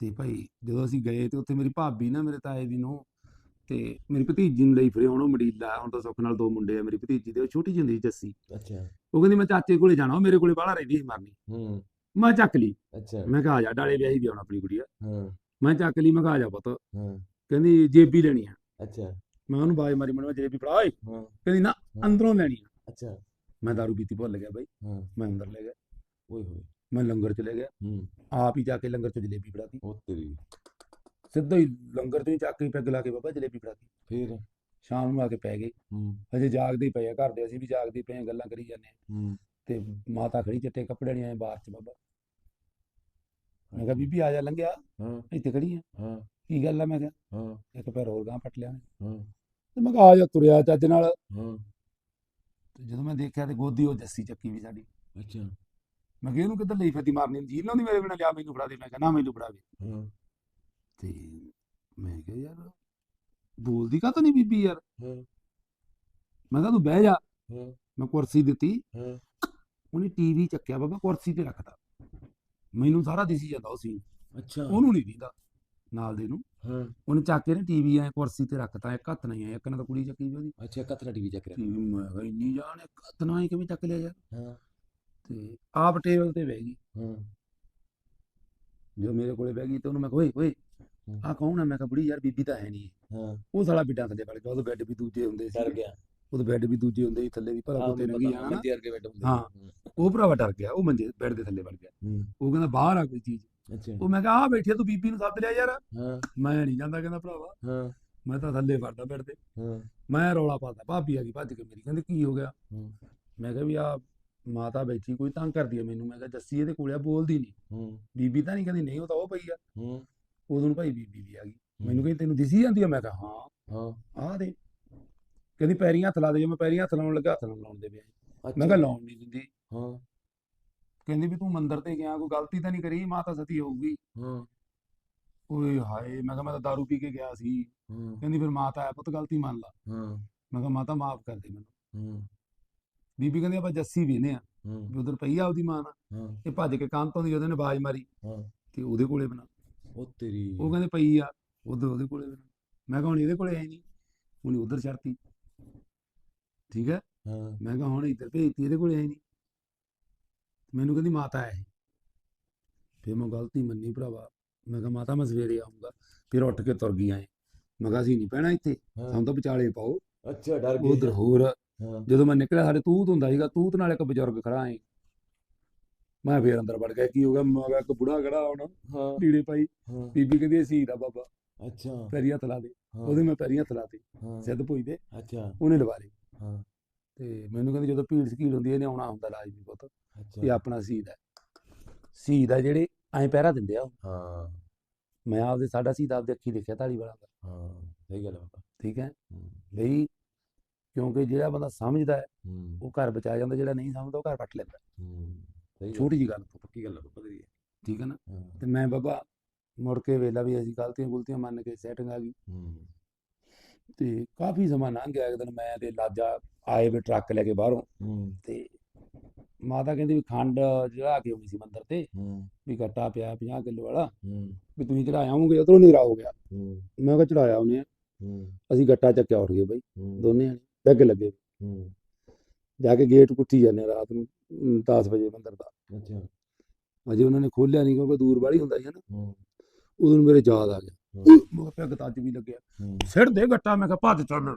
ਤੇ ਭਾਈ ਜਦੋਂ ਅਸੀਂ ਗਏ ਤੇ ਉੱਥੇ ਮੇਰੀ ਭਾਬੀ ਨਾ ਮੇਰੇ ਤਾਏ ਦੀ ਨੂੰ ਤੇ ਮੇਰੀ ਭਤੀਜੀ ਨੂੰ ਲਈ ਫਿਰੇ ਹੁਣ ਉਹ ਮਡੀਲਾ ਹੁਣ ਤਾਂ ਸੁੱਖ ਨਾਲ ਦੋ ਮੁੰਡੇ ਆ ਮੇਰੀ ਭਤੀਜੀ ਦੇ ਉਹ ਛੋਟੀ ਜਿਹੀ ਹੁੰਦੀ ਜੱਸੀ। ਅੱਛਾ। ਉਹ ਕਹਿੰਦੀ ਮੈਂ ਚਾਚੇ ਕੋਲੇ ਜਾਣਾ ਉਹ ਮੇਰੇ ਕੋਲੇ ਬਾਹਲਾ ਰਹਿੰਦੀ ਸੀ ਮਰਨੀ। ਹੂੰ। ਮੈਂ ਚੱਕ ਲਈ। ਅੱਛਾ। ਮੈਂ ਕਿਹਾ ਆ ਜਾ ਡਾਲੇ ਵਿਆਹੀ ਆਉਣਾ ਆਪਣੀ ਕੁੜੀ ਆ ਹਾਂ। ਮੈਂ ਚੱਕ ਲਈ ਮੈਂ ਕਿਹਾ ਆ ਜਾ ਪੁੱਤ। ਹਾਂ। ਕਹਿੰਦੀ ਜੇਬੀ ਲੈਣੀ ਆ। ਅੱਛਾ। ਮੈਂ ਉਹਨੂੰ ਬਾਜ ਮਾਰੀ ਮੈਨੂੰ ਜੇਬੀ ਫੜਾ ਓਏ। ਹਾਂ। ਕਹਿੰਦੀ ਨਾ ਅੰਦਰੋਂ ਲੈਣੀ ਆ। ਅੱਛਾ। ਮੈਂ ਦਾਰੂ ਪੀਤੀ ਭੁੱਲ ਗਿਆ ਬਾਈ। ਹਾਂ। ਮੈਂ ਅੰਦਰ ਲੈ ਗਿਆ। ਓਏ ਹੋਏ ਮੈਂ ਲੰਗਰ ਚ ਲੈ ਗਿਆ। ਹੂੰ। ਆਪ ਹੀ ਜਾ ਕੇ ਲੰਗਰ ਚ ਜਲੇਬੀ ਫੜਾਤੀ। ਉਹ ਤੇਰੀ। ਸਿੱਧਾ ਹੀ ਲੰਗਰ ਤੋਂ ਹੀ ਚੱਕ ਕੇ ਪੈਗ ਲਾ ਕੇ ਬਾਬਾ ਜਲੇਬੀ ਫੜਾਤੀ। ਫੇਰ? ਸ਼ਾਮ ਨੂੰ ਆ ਕੇ ਪੈ ਗਏ। ਹੂੰ। ਹਜੇ ਜਾਗਦੇ ਹੀ ਪਏ ਆ ਘਰ ਦੇ ਅਸੀਂ ਵੀ ਜਾਗਦੇ ਪਏ ਆ ਗੱਲਾਂ ਕਰੀ ਜਾਂਦੇ ਆ। ਹੂੰ। ਤੇ ਮਾਤਾ ਖੜੀ ਚਿੱਟੇ ਕੱਪੜੇ ਨਹੀਂ ਆਏ ਬਾਹਰ ਚ ਬਾਬਾ। ਮੈਂ ਕਿਹਾ ਬੀਬੀ ਆ ਜਾ ਲੰਘਿਆ। ਹਾਂ। ਇੱਥੇ ਖੜੀ ਆ। ਹਾਂ। ਕੀ ਗੱਲ ਆ? ਮੈਂ ਕਿਹਾ ਹਾਂ। ਇੱਕ ਪੈਰ ਹੋਰ ਗਾਂ ਪੱਟ ਲਿਆ ਹਾਂ। ਤੇ ਮੈਂ ਕਿਹਾ ਆ ਜਾ ਤੁਰਿਆ ਚੱਜ ਨਾਲ। ਹਾਂ। ਤੇ ਜਦੋਂ ਮੈਂ ਦੇਖਿਆ ਤੇ ਗੋਦੀ ਉਹ ਜੱਸੀ ਚੱਕੀ ਵੀ ਸਾਡੀ। ਅੱਛਾ। ਮੈਂ ਕਿਹਾ ਇਹਨੂੰ ਕਿੱਧਰ ਲਈ ਫਿਰਦੀ ਮਾਰਨੀ ਜੀਲ ਲਾਉਂਦੀ ਮੇਰੇ ਬਿਨਾਂ ਲਿਆ ਮੈਨੂੰ ਫੜਾ ਦੇ। ਮੈਂ ਕਿਹਾ ਨਾ ਮੈਨੂੰ ਫੜਾ ਦੇ। ਤੇ ਮੈਂ ਕਿਹਾ ਯਾਰ ਬੋਲਦੀ ਕਾ ਤਾਂ ਨਹੀਂ ਬੀਬੀ ਯਾਰ? ਮੈਂ ਕਿਹਾ ਤੂੰ ਬਹਿ ਜਾ। ਮੈਂ ਕੁਰਸੀ ਦਿੱਤੀ। ਉਹਨੇ ਟੀਵੀ ਚੱਕਿਆ ਬਾਬਾ ਕੁਰਸੀ ਤੇ ਰੱਖਤਾ। ਮੈਨੂੰ ਸਾਰਾ ਦਿਸੀ ਜਾਂਦਾ ਉਹ ਸੀ ਅੱਛਾ। ਉਹਨੂੰ ਨਹੀਂ ਦਿੰਦਾ ਨਾਲ ਦੇ ਨੂੰ। ਹਾਂ। ਉਹਨੇ ਚੱਕ ਕੇ ਨਾ ਟੀਵੀ ਐ ਕੁਰਸੀ ਤੇ ਰੱਖਤਾ ਇੱਕ ਹੱਥ ਨਹੀਂ ਆਇਆ ਇੱਕ ਨਾਲ ਤਾਂ ਕੁੜੀ ਚੱਕੀ ਉਹਦੀ। ਅੱਛਾ ਕਤਰਾ ਟੀਵੀ ਚੱਕ ਰਿਹਾ ਮੈਂ ਕਿਹਾ ਇੰਨੀ ਜਾਣ ਇੱਕ ਹੱਥ ਨਾਲ ਹੀ ਕਿਵੇਂ ਚੱਕ ਲਿਆ ਯਾਰ? ਹਾਂ। ਤੇ ਆਪ ਟੇਬਲ ਤੇ ਬਹਿ ਗਈ। ਹਾਂ। ਜੋ ਮੇਰੇ ਕੋਲੇ ਬਹਿ ਗਈ ਤੇ ਉਹਨੂੰ ਮੈਂ ਓਏ ਹੂੰ। ਆ ਕੌਣ ਆ? ਮੈਂ ਕਿਹਾ ਬੁੜੀ ਯਾਰ ਬੀਬੀ ਤਾਂ ਹੈ ਨਹੀਂ ਹਾਂ। ਉਹ ਸਾਲਾ ਬਿੱਡਾਂ ਥੱਲੇ ਵੜ ਗਿਆ ਉਹਦੇ ਬੈੱਡ ਵੀ ਦੂਜੇ ਹੁੰਦੇ ਡਰ ਸੀ ਗਿਆ। ਉਹਦੇ ਬੈੱਡ ਵੀ ਦੂਜੇ ਹੁੰਦੇ ਸੀ ਥੱਲੇ ਵੀ ਹਾਂ ਕੋਤੇ ਮੈਨੂੰ ਲੰਗੀ ਪਤਾ ਜਾਣਾ ਨਾ। ਮੰਦੀ ਵਰਗੇ ਬੈਠ ਹੁੰਦੇ ਹਾਂ। ਉਹ ਭਰਾਵਾ ਡਰ ਗਿਆ ਉਹ ਮੰਜੇ ਬੈੱਡ ਦੇ ਥੱਲੇ ਵੜ ਗਿਆ। ਹੂੰ। ਉਹ ਕਹਿੰਦਾ ਬਾਹਰ ਆ ਕੋਈ ਚੀਜ਼। ਅੱਛਾ। ਉਹ ਮੈਂ ਕਿਹਾ ਆ ਬੈਠੀ ਤੂੰ ਬੀਬੀ ਨੂੰ ਸੱਦ ਲਿਆ ਯਾਰ। ਹਾਂ। ਮੈਂ ਨਹੀਂ ਜਾਂਦਾ ਕਹਿੰਦਾ ਭਰਾਵਾ। ਹਾਂ। ਮੈਂ ਤਾਂ ਥੱਲੇ ਵੜਦਾ ਬੈੱਡ ਤੇ। ਹਾਂ। ਮੈਂ ਰੌਲਾ ਪਾਦਾ ਭਾਬੀ ਆ ਗਈ ਭੱਜ ਕੇ ਮੇਰੀ ਕਹਿੰਦੀ ਕੀ ਹੋ ਗਿਆ? ਹੂੰ। ਮੈਂ ਕਿਹਾ ਵੀ ਆ ਮਾਤਾ ਬੈਠੀ ਕੋਈ ਤੰਗ ਕਰਦੀ ਆ ਮੈਨੂੰ। ਮੈਂ ਕਿਹਾ ਜੱਸੀ ਇਹਦੇ ਕੋਲੇ ਆ ਬੋਲਦੀ ਨਹੀਂ। ਹੂੰ। ਬੀਬੀ ਤਾਂ ਨਹੀਂ ਕਹਿੰਦੀ ਨਹੀਂ ਉਹ ਤਾਂ ਉਹ ਪਈ ਆ। ਹੂੰ। ਉਦੋਂ ਨੂੰ ਭਾਈ ਬੀਬੀ ਵੀ ਆ ਗਈ। ਮੈਨੂੰ ਕਹਿੰਦੀ ਤੈਨੂੰ ਦਿਸੀ ਜਾਂਦੀ ਆ? ਮੈਂ ਕਿਹਾ ਹਾਂ। ਹਾਂ। ਆਹ ਦੇ ਕਹਿੰਦੀ ਪੈਰੀਂ ਹੱਥ ਲਾ ਦੇ ਜੇ ਮੈਂ ਪੈਰੀਂ ਹੱਥ ਲਾਉਣ ਲੱਗਾ ਹੱਥ ਨਾਲ ਲਾਉਣ ਦੇ ਪਿਆ ਮੈਂ ਕਿਹਾ ਲਾਉਣ ਨਹੀਂ ਦਿੰਦੀ। ਹਾਂ। ਕਹਿੰਦੀ ਵੀ ਤੂੰ ਮੰਦਰ ਤੇ ਗਿਆ ਕੋਈ ਗਲਤੀ ਤਾਂ ਨਹੀਂ ਕਰੀ? ਮਾਤਾ ਸਤੀ ਹੋਊਗੀ। ਹਾਂ। ਓਏ ਹਾਏ ਮੈਂ ਕਿਹਾ ਮੈਂ ਤਾਂ ਦਾਰੂ ਪੀ ਕੇ ਗਿਆ ਸੀ। ਕਹਿੰਦੀ ਫਿਰ ਮਾਤਾ ਹੈ ਪੁੱਤ ਗਲਤੀ ਮੰਨ ਲਾ। ਹਾਂ। ਮੈਂ ਕਿਹਾ ਮਾਤਾ ਮਾਫ ਕਰ ਦੇ ਮੈਨੂੰ। ਹਾਂ। ਬੀਬੀ ਕਹਿੰਦੀ ਆਪਾਂ ਜੱਸੀ ਵੀ ਨੇ ਆ ਵੀ ਉਧਰ ਪਈ ਆ ਉਹਦੀ ਮਾਂ ਨਾ ਇਹ ਭੱਜ ਕੇ ਕੰਨ ਤੋਂ ਦੀ ਉਹਦੇ ਨੇ ਆਵਾਜ਼ ਮਾਰੀ ਤੇ ਉਹਦੇ ਕੋਲੇ ਬਣਾ। ਉਹ ਤੇਰੀ ਉਹ ਕਹਿੰਦੇ ਪਈ ਆ ਉਧਰ ਉਹਦੇ ਕੋਲੇ ਬਣਾ। ਮੈਂ ਕਿਹਾ ਹੁਣ ਇਹਦੇ ਕੋਲੇ ਹੈ ਨਹੀਂ ਉਹਨੇ ਉਧਰ ਛੱਡਤੀ। ਠੀਕ ਹੈ? ਮੈਂ ਕਿਹਾ ਹੁਣ ਇੱਧਰ ਭੇਜਤੀ ਇਹਦੇ ਕੋਲੇ ਹੈ ਨਹੀਂ। ਮੈਨੂੰ ਕਹਿੰਦੀ ਮਾਤਾ ਹੈ। ਫਿਰ ਮੈਂ ਗਲਤੀ ਮੰਨੀ ਭਰਾਵਾ। ਮੈਂ ਕਿਹਾ ਮਾਤਾ ਮੈਂ ਸਵੇਰੇ ਆਉਂਗਾ ਫਿਰ ਉੱਠ ਕੇ ਤੁਰ ਗਈ ਆਏ ਮੈਂ ਕਿਹਾ ਅਸੀਂ ਨਹੀਂ ਪੈਣਾ ਇੱਥੇ ਸਾਨੂੰ ਤਾਂ ਵਿਚਾਲੇ ਪਾਓ। ਅੱਛਾ ਡਰ ਗਏ। ਉਧਰ ਹੋਰ ਜਦੋਂ ਮੈਂ ਨਿਕਲਿਆ ਸਾਡੇ ਤੂਤ ਹੁੰਦਾ ਸੀਗਾ ਤੂਤ ਨਾਲ ਇੱਕ ਬਜ਼ੁਰਗ ਖੜਾ ਏ ਮੈਂ ਫੇਰ ਅੰਦਰ ਵੜ ਗਿਆ ਕੀ ਹੋ ਗਿਆ? ਮੈਂ ਕਿਹਾ ਇੱਕ ਬੁੜਾ ਖੜਾ ਹੁਣ ਹਾਂ। ਲੀੜੇ ਪਾਈ। ਬੀਬੀ ਕਹਿੰਦੀ ਅਸੀਂ ਦਾ ਬਾਬਾ। ਅੱਛਾ। ਪੈਰੀਂ ਹੱਥ ਲਾ ਦੇ ਉਹਦੇ ਮੈਂ ਪੈਰੀਂ ਹੱਥ ਲਾਤੇ ਹਾਂ, ਸਿੱਧ ਪੁੱਜ ਦੇ। ਅੱਛਾ। ਉਹਨੇ ਲਵਾਰੇ ਹਾਂ। ਤੇ ਮੈਨੂੰ ਕਹਿੰਦੇ ਜਦੋਂ ਭੀੜ ਸਕੀੜ ਹੁੰਦੀ ਇਹਨੇ ਆਉਣਾ ਹੁੰਦਾ ਲਾਜ ਵੀ ਪੁੱਤ ਇਹ ਆਪਣਾ ਸ਼ਹੀਦ ਹੈ। ਸ਼ਹੀਦ ਹੈ ਜਿਹੜੇ ਐਂ ਪਹਿਰਾ ਦਿੰਦੇ ਆ। ਹਾਂ। ਮੈਂ ਆਪਦੇ ਸਾਡਾ ਸ਼ਹੀਦ ਆਪਦੇ ਅੱਖੀ ਦੇਖਿਆ ਢਾਲੀ ਵਾਲਾ ਹਾਂ ਸਹੀ ਗੱਲ ਹੈ ਬਾਬਾ। ਠੀਕ ਹੈ। ਹੂੰ, ਬਈ ਕਿਉਂਕਿ ਜਿਹੜਾ ਬੰਦਾ ਸਮਝਦਾ ਹੈ ਉਹ ਘਰ ਬਚਾ ਜਾਂਦਾ ਜਿਹੜਾ ਨਹੀਂ ਸਮਝਦਾ ਉਹ ਘਰ ਪੱਟ ਲੈਂਦਾ। ਸਹੀ ਛੋਟੀ ਜੀ ਗੱਲ ਪੱਕੀ ਗੱਲ ਹੈ ਬਾਬਾ ਤੇਰੀ ਠੀਕ ਹੈ ਨਾ? ਤੇ ਮੈਂ ਬਾਬਾ ਮੁੜ ਕੇ ਵੇਲਾ ਵੀ ਅਸੀਂ ਗਲਤੀਆਂ ਗੁਲਤੀਆਂ ਮੰਨ ਕੇ ਸੈਟਿੰਗ ਆ ਗਈ। ਤੇ ਕਾਫੀ ਸਮਾਂ ਲੰਘ ਗਿਆ ਇੱਕ ਦਿਨ ਮੈਂ ਤੇ ਲਾਜਾ ਆਏ ਵੀ ਟਰੱਕ ਲੈ ਕੇ ਬਾਹਰੋਂ। ਤੇ ਮਾਤਾ ਕਹਿੰਦੀ ਵੀ ਖੰਡ ਚੜਾ ਕੇ ਆਉਣੀ ਸੀ ਮੰਦਰ ਤੇ। ਵੀ ਗੱਟਾ ਪਿਆ 50 ਕਿਲੋ ਵਾਲਾ। ਵੀ ਤੁਸੀਂ ਚੜਾਇਆ ਹੋਵੋਗੇ ਉਧਰੋਂ ਹਨੇਰਾ ਹੋ ਗਿਆ। ਮੈਂ ਕਿਹਾ ਚੜਾਇਆ ਉਹਨੇ। ਅਸੀਂ ਗੱਟਾ ਚੱਕਿਆ ਉੱਠ ਗਏ ਬਈ। ਦੋਨੇ ਪੈਗ ਲੱਗੇ। ਹੂੰ। ਜਾ ਕੇ ਗੇਟ ਪੁੱਟੀ ਜਾਂਦੇ ਰਾਤ ਨੂੰ 10 ਵਜੇ ਮੰਦਰ ਦਾ। ਅੱਛਾ। ਅਜੇ ਉਹਨਾਂ ਨੇ ਖੋਲਿਆ ਨਹੀਂ ਕਿਉਂਕਿ ਦੂਰ ਵਾਲੀ ਹੁੰਦਾ ਸੀ ਨਾ ਉਦੋਂ ਮੇਰੇ ਯਾਦ ਆ ਗਿਆ। ਮੈਂ ਪੈਗ ਤਾਂ ਅੱਜ ਵੀ ਲੱਗਿਆ ਸਿਰ ਦੇ ਗੱਟਾ ਮੈਂ ਕਿਹਾ ਭੱਜ ਚੱਲ।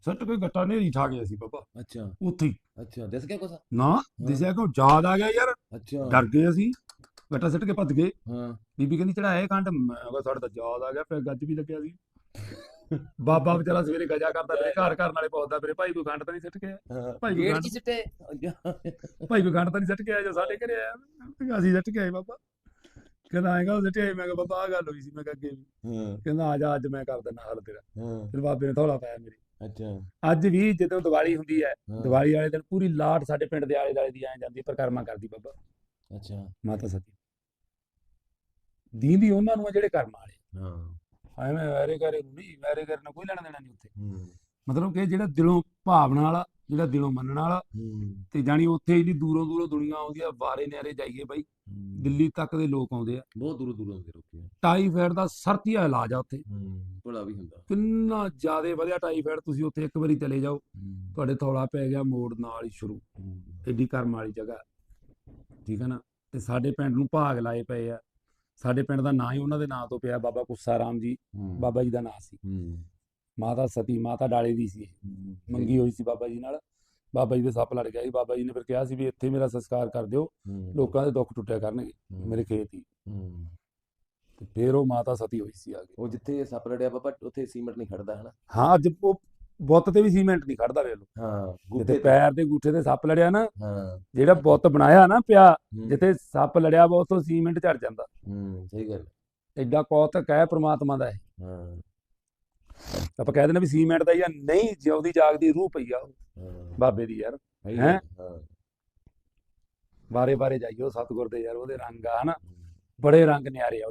ਸਿੱਟ ਕੇ ਗੱਟਾ ਨੇਰੀ ਠਾ ਗਿਆ ਸੀ ਬਾਬਾ। ਅੱਛਾ। ਉੱਥੇ ਅੱਛਾ। ਦਿਸ ਗਿਆ ਕੁਛ? ਨਾ ਦਿਸਿਆ ਕਿ ਯਾਦ ਆ ਗਿਆ ਯਾਰ। ਅੱਛਾ। ਡਰ ਗਏ ਅਸੀਂ। ਗੱਟਾ ਸਿੱਟ ਕੇ ਭੱਜ ਗਏ। ਹਾਂ। ਬੀਬੀ ਕਹਿੰਦੀ ਚੜਾਏ ਕੰਡ ਮੈਂ ਕਿਹਾ ਸਾਡੇ ਤਾਂ ਯਾਦ ਆ ਗਿਆ ਫਿਰ ਗੱਜ ਵੀ ਲੱਗਿਆ ਸੀ। ਬਾਬਾ ਵਿਚਾਰਾ ਸਵੇਰੇ ਗਜਾ ਕਰਦਾ ਮੇਰੇ ਘਰ ਘਰ ਨਾਲੇ ਪਹੁੰਚਦਾ ਮੇਰੇ ਭਾਈ ਕੋਈ ਖੰਡ ਤਾਂ ਨਹੀਂ ਸਿੱਟ ਹਾਂ। ਭਾਈ ਗੇਟ ਗਾਂਡ- ਕੀ ਸਿੱਟੇ? ਭਾਈ ਕੋਈ ਖੰਡ ਤਾਂ ਨਹੀਂ ਸਿੱਟ ਕੇ ਆਇਆ ਜੋ ਸਾਡੇ ਘਰੇ ਆਇਆ? ਅਸੀਂ ਸਿੱਟ ਕੇ ਆਏ ਬਾਬਾ। ਕਹਿੰਦਾ ਆਏਗਾ ਉਹ ਸਿੱਟੇ ਆਏ ਮੈਂ ਕਿਹਾ ਬਾਬਾ ਆ ਗੱਲ ਹੋਈ ਸੀ। ਮੈਂ ਕਿਹਾ ਅੱਗੇ ਵੀ। ਹਾਂ। ਕਹਿੰਦਾ ਆ ਜਾ ਅੱਜ ਮੈਂ ਕਰ ਦਿੰਦਾ ਹੱਲ ਤੇਰਾ। ਫਿਰ ਬਾਬੇ ਨੇ ਥੋੜਾ ਪਾਇਆ ਮੇਰੇ। ਅੱਛਾ। ਅੱਜ ਵੀ ਜਦੋਂ ਦੀਵਾਲੀ ਹੁੰਦੀ ਹੈ ਦੀਵਾਲੀ ਵਾਲੇ ਦਿਨ ਪੂਰੀ ਲਾਟ ਸਾਡੇ ਪਿੰਡ ਦੇ ਆਲੇ ਦੁਆਲੇ ਦੀ ਐਂ ਜਾਂਦੀ ਪਰਕਰਮਾ ਕਰਦੀ ਬਾਬਾ। ਅੱਛਾ। ਮਾਤਾ ਸਤੀ। ਦੀਂਦੀ ਉਹਨਾਂ ਨੂੰ ਜਿਹੜੇ ਕਰਮ ਵਾਲੇ। ਹਾਂ। ਐਵੇਂ ਵੈਰੇ ਕਰੇ ਨੂੰ ਨਹੀਂ ਵੈਰੇ ਕਰਨ ਨਾਲ ਕੋਈ ਲੈਣਾ ਦੇਣਾ ਨਹੀਂ ਉੱਥੇ। ਹੂੰ। ਮਤਲਬ ਕਿ ਜਿਹੜਾ ਦਿਲੋਂ ਭਾਵਨਾ ਵਾਲਾ ਜਿਹੜਾ ਦਿਲੋਂ ਮੰਨਣ ਵਾਲਾ ਹੂੰ। ਤੇ ਜਾਣੀ ਉੱਥੇ ਇੰਨੀ ਦੂਰੋਂ ਦੂਰੋਂ ਦੁਨੀਆ ਆਉਂਦੀ ਆ ਵਾਰੇ ਨਿਆਰੇ ਜਾਈਏ ਬਾਈ। ਦਿੱਲੀ ਤੱਕ ਦੇ ਲੋਕ ਆਉਂਦੇ ਆ। ਬਹੁਤ ਦੂਰੋਂ ਦੂਰੋਂ ਦੇ ਰੋਕੇ ਟਾਈਫਾਇਡ ਦਾ ਸਰਤੀਆ ਇਲਾਜ ਆ ਉੱਥੇ। ਹੂੰ ਵੀ ਹੁੰਦਾ। ਕਿੰਨਾ ਜ਼ਿਆਦਾ ਵਧਿਆ ਟਾਈਫਾਇਡ ਤੁਸੀਂ ਉੱਥੇ ਇੱਕ ਵਾਰੀ ਚਲੇ ਜਾਓ। ਤੁਹਾਡੇ ਥੌਲਾ ਪੈ ਗਿਆ ਮੋੜ ਨਾਲ ਹੀ ਸ਼ੁਰੂ। ਐਡੀ ਕਰਮ ਵਾਲੀ ਜਗ੍ਹਾ। ਠੀਕ ਹੈ ਨਾ? ਤੇ ਸਾਡੇ ਪਿੰਡ ਨੂੰ ਭਾਗ ਲਾਏ ਪਏ ਆ। ਸਾਡੇ ਪਿੰਡ ਦਾ ਨਾਂ ਹੀ ਉਹਨਾਂ ਦੇ ਨਾਂ ਤੋਂ ਪਿਆ ਬਾਬਾ ਕੁੱਸਾ ਰਾਮ ਜੀ ਬਾਬਾ ਜੀ ਦਾ ਨਾਂ ਸੀ। ਮਾਤਾ ਸਤੀ ਮਾਤਾ ਡਾਲੇ ਦੀ ਸੀ ਮੰਗੀ ਹੋਈ ਸੀ ਬਾਬਾ ਜੀ ਨਾਲ। ਬਾਬਾ ਜੀ ਦੇ ਸੱਪ ਲੜ ਗਿਆ ਸੀ। ਬਾਬਾ ਜੀ ਨੇ ਫਿਰ ਕਿਹਾ ਸੀ ਵੀ ਇੱਥੇ ਮੇਰਾ ਸੰਸਕਾਰ ਕਰ ਦਿਓ। ਲੋਕਾਂ ਦੇ ਦੁੱਖ ਟੁੱਟਿਆ ਕਰਨਗੇ ਮੇਰੇ ਖੇਤ ਹੀ। ਹੂੰ। ਤੇ ਫਿਰ ਉਹ ਮਾਤਾ ਸਤੀ ਹੋਈ ਸੀ ਆ ਕੇ। ਉਹ ਜਿੱਥੇ ਸੱਪ ਲੜਿਆ ਬਾਬਾ ਉੱਥੇ ਸੀਮੈਂਟ ਨਹੀਂ ਖੜਦਾ ਹਨਾ? ਹਾਂ ਅੱਜ ਉਹ ਬੁੱਤ ਤੇ ਵੀ ਸੀਮੈਂਟ ਨਹੀਂ ਖੜਦਾ ਵੇਖ ਲਓ। ਹਾਂ ਜਿੱਥੇ ਪੈਰ ਦੇ ਗੂਠੇ ਤੇ ਸੱਪ ਲੜਿਆ ਨਾ ਹਾਂ। ਜਿਹੜਾ ਬੁੱਤ ਬਣਾਇਆ ਨਾ ਪਿਆ ਜਿੱਥੇ ਸੱਪ ਲੜਿਆ ਵਾ ਉੱਥੋਂ ਸੀਮੈਂਟ ਝੜ ਜਾਂਦਾ। ਹੂੰ ਸਹੀ ਗੱਲ ਐਡਾ ਕੌਤਕ ਹੈ ਪ੍ਰਮਾਤਮਾ ਦਾ ਇਹ। ਹਾਂ। ਆਪਾਂ ਕਹਿ ਦਿੰਦੇ ਵੀ ਸੀਮੈਂਟ ਦਾ ਜਾਂ ਨਹੀਂ ਜਿਉਂਦੀ ਜਾਗਦੀ ਰੂਹ ਪਈ ਆ ਬਾਬੇ ਦੀ ਯਾਰ ਹੈਂ? ਬਾਰੇ ਬਾਰੇ ਜਾਈਓ ਸਤਿਗੁਰ ਦੇ ਯਾਰ ਉਹਦੇ ਰੰਗ ਆ ਹਨਾ। ਬੜੇ ਰੰਗ ਨਿਆਰੇ ਆ।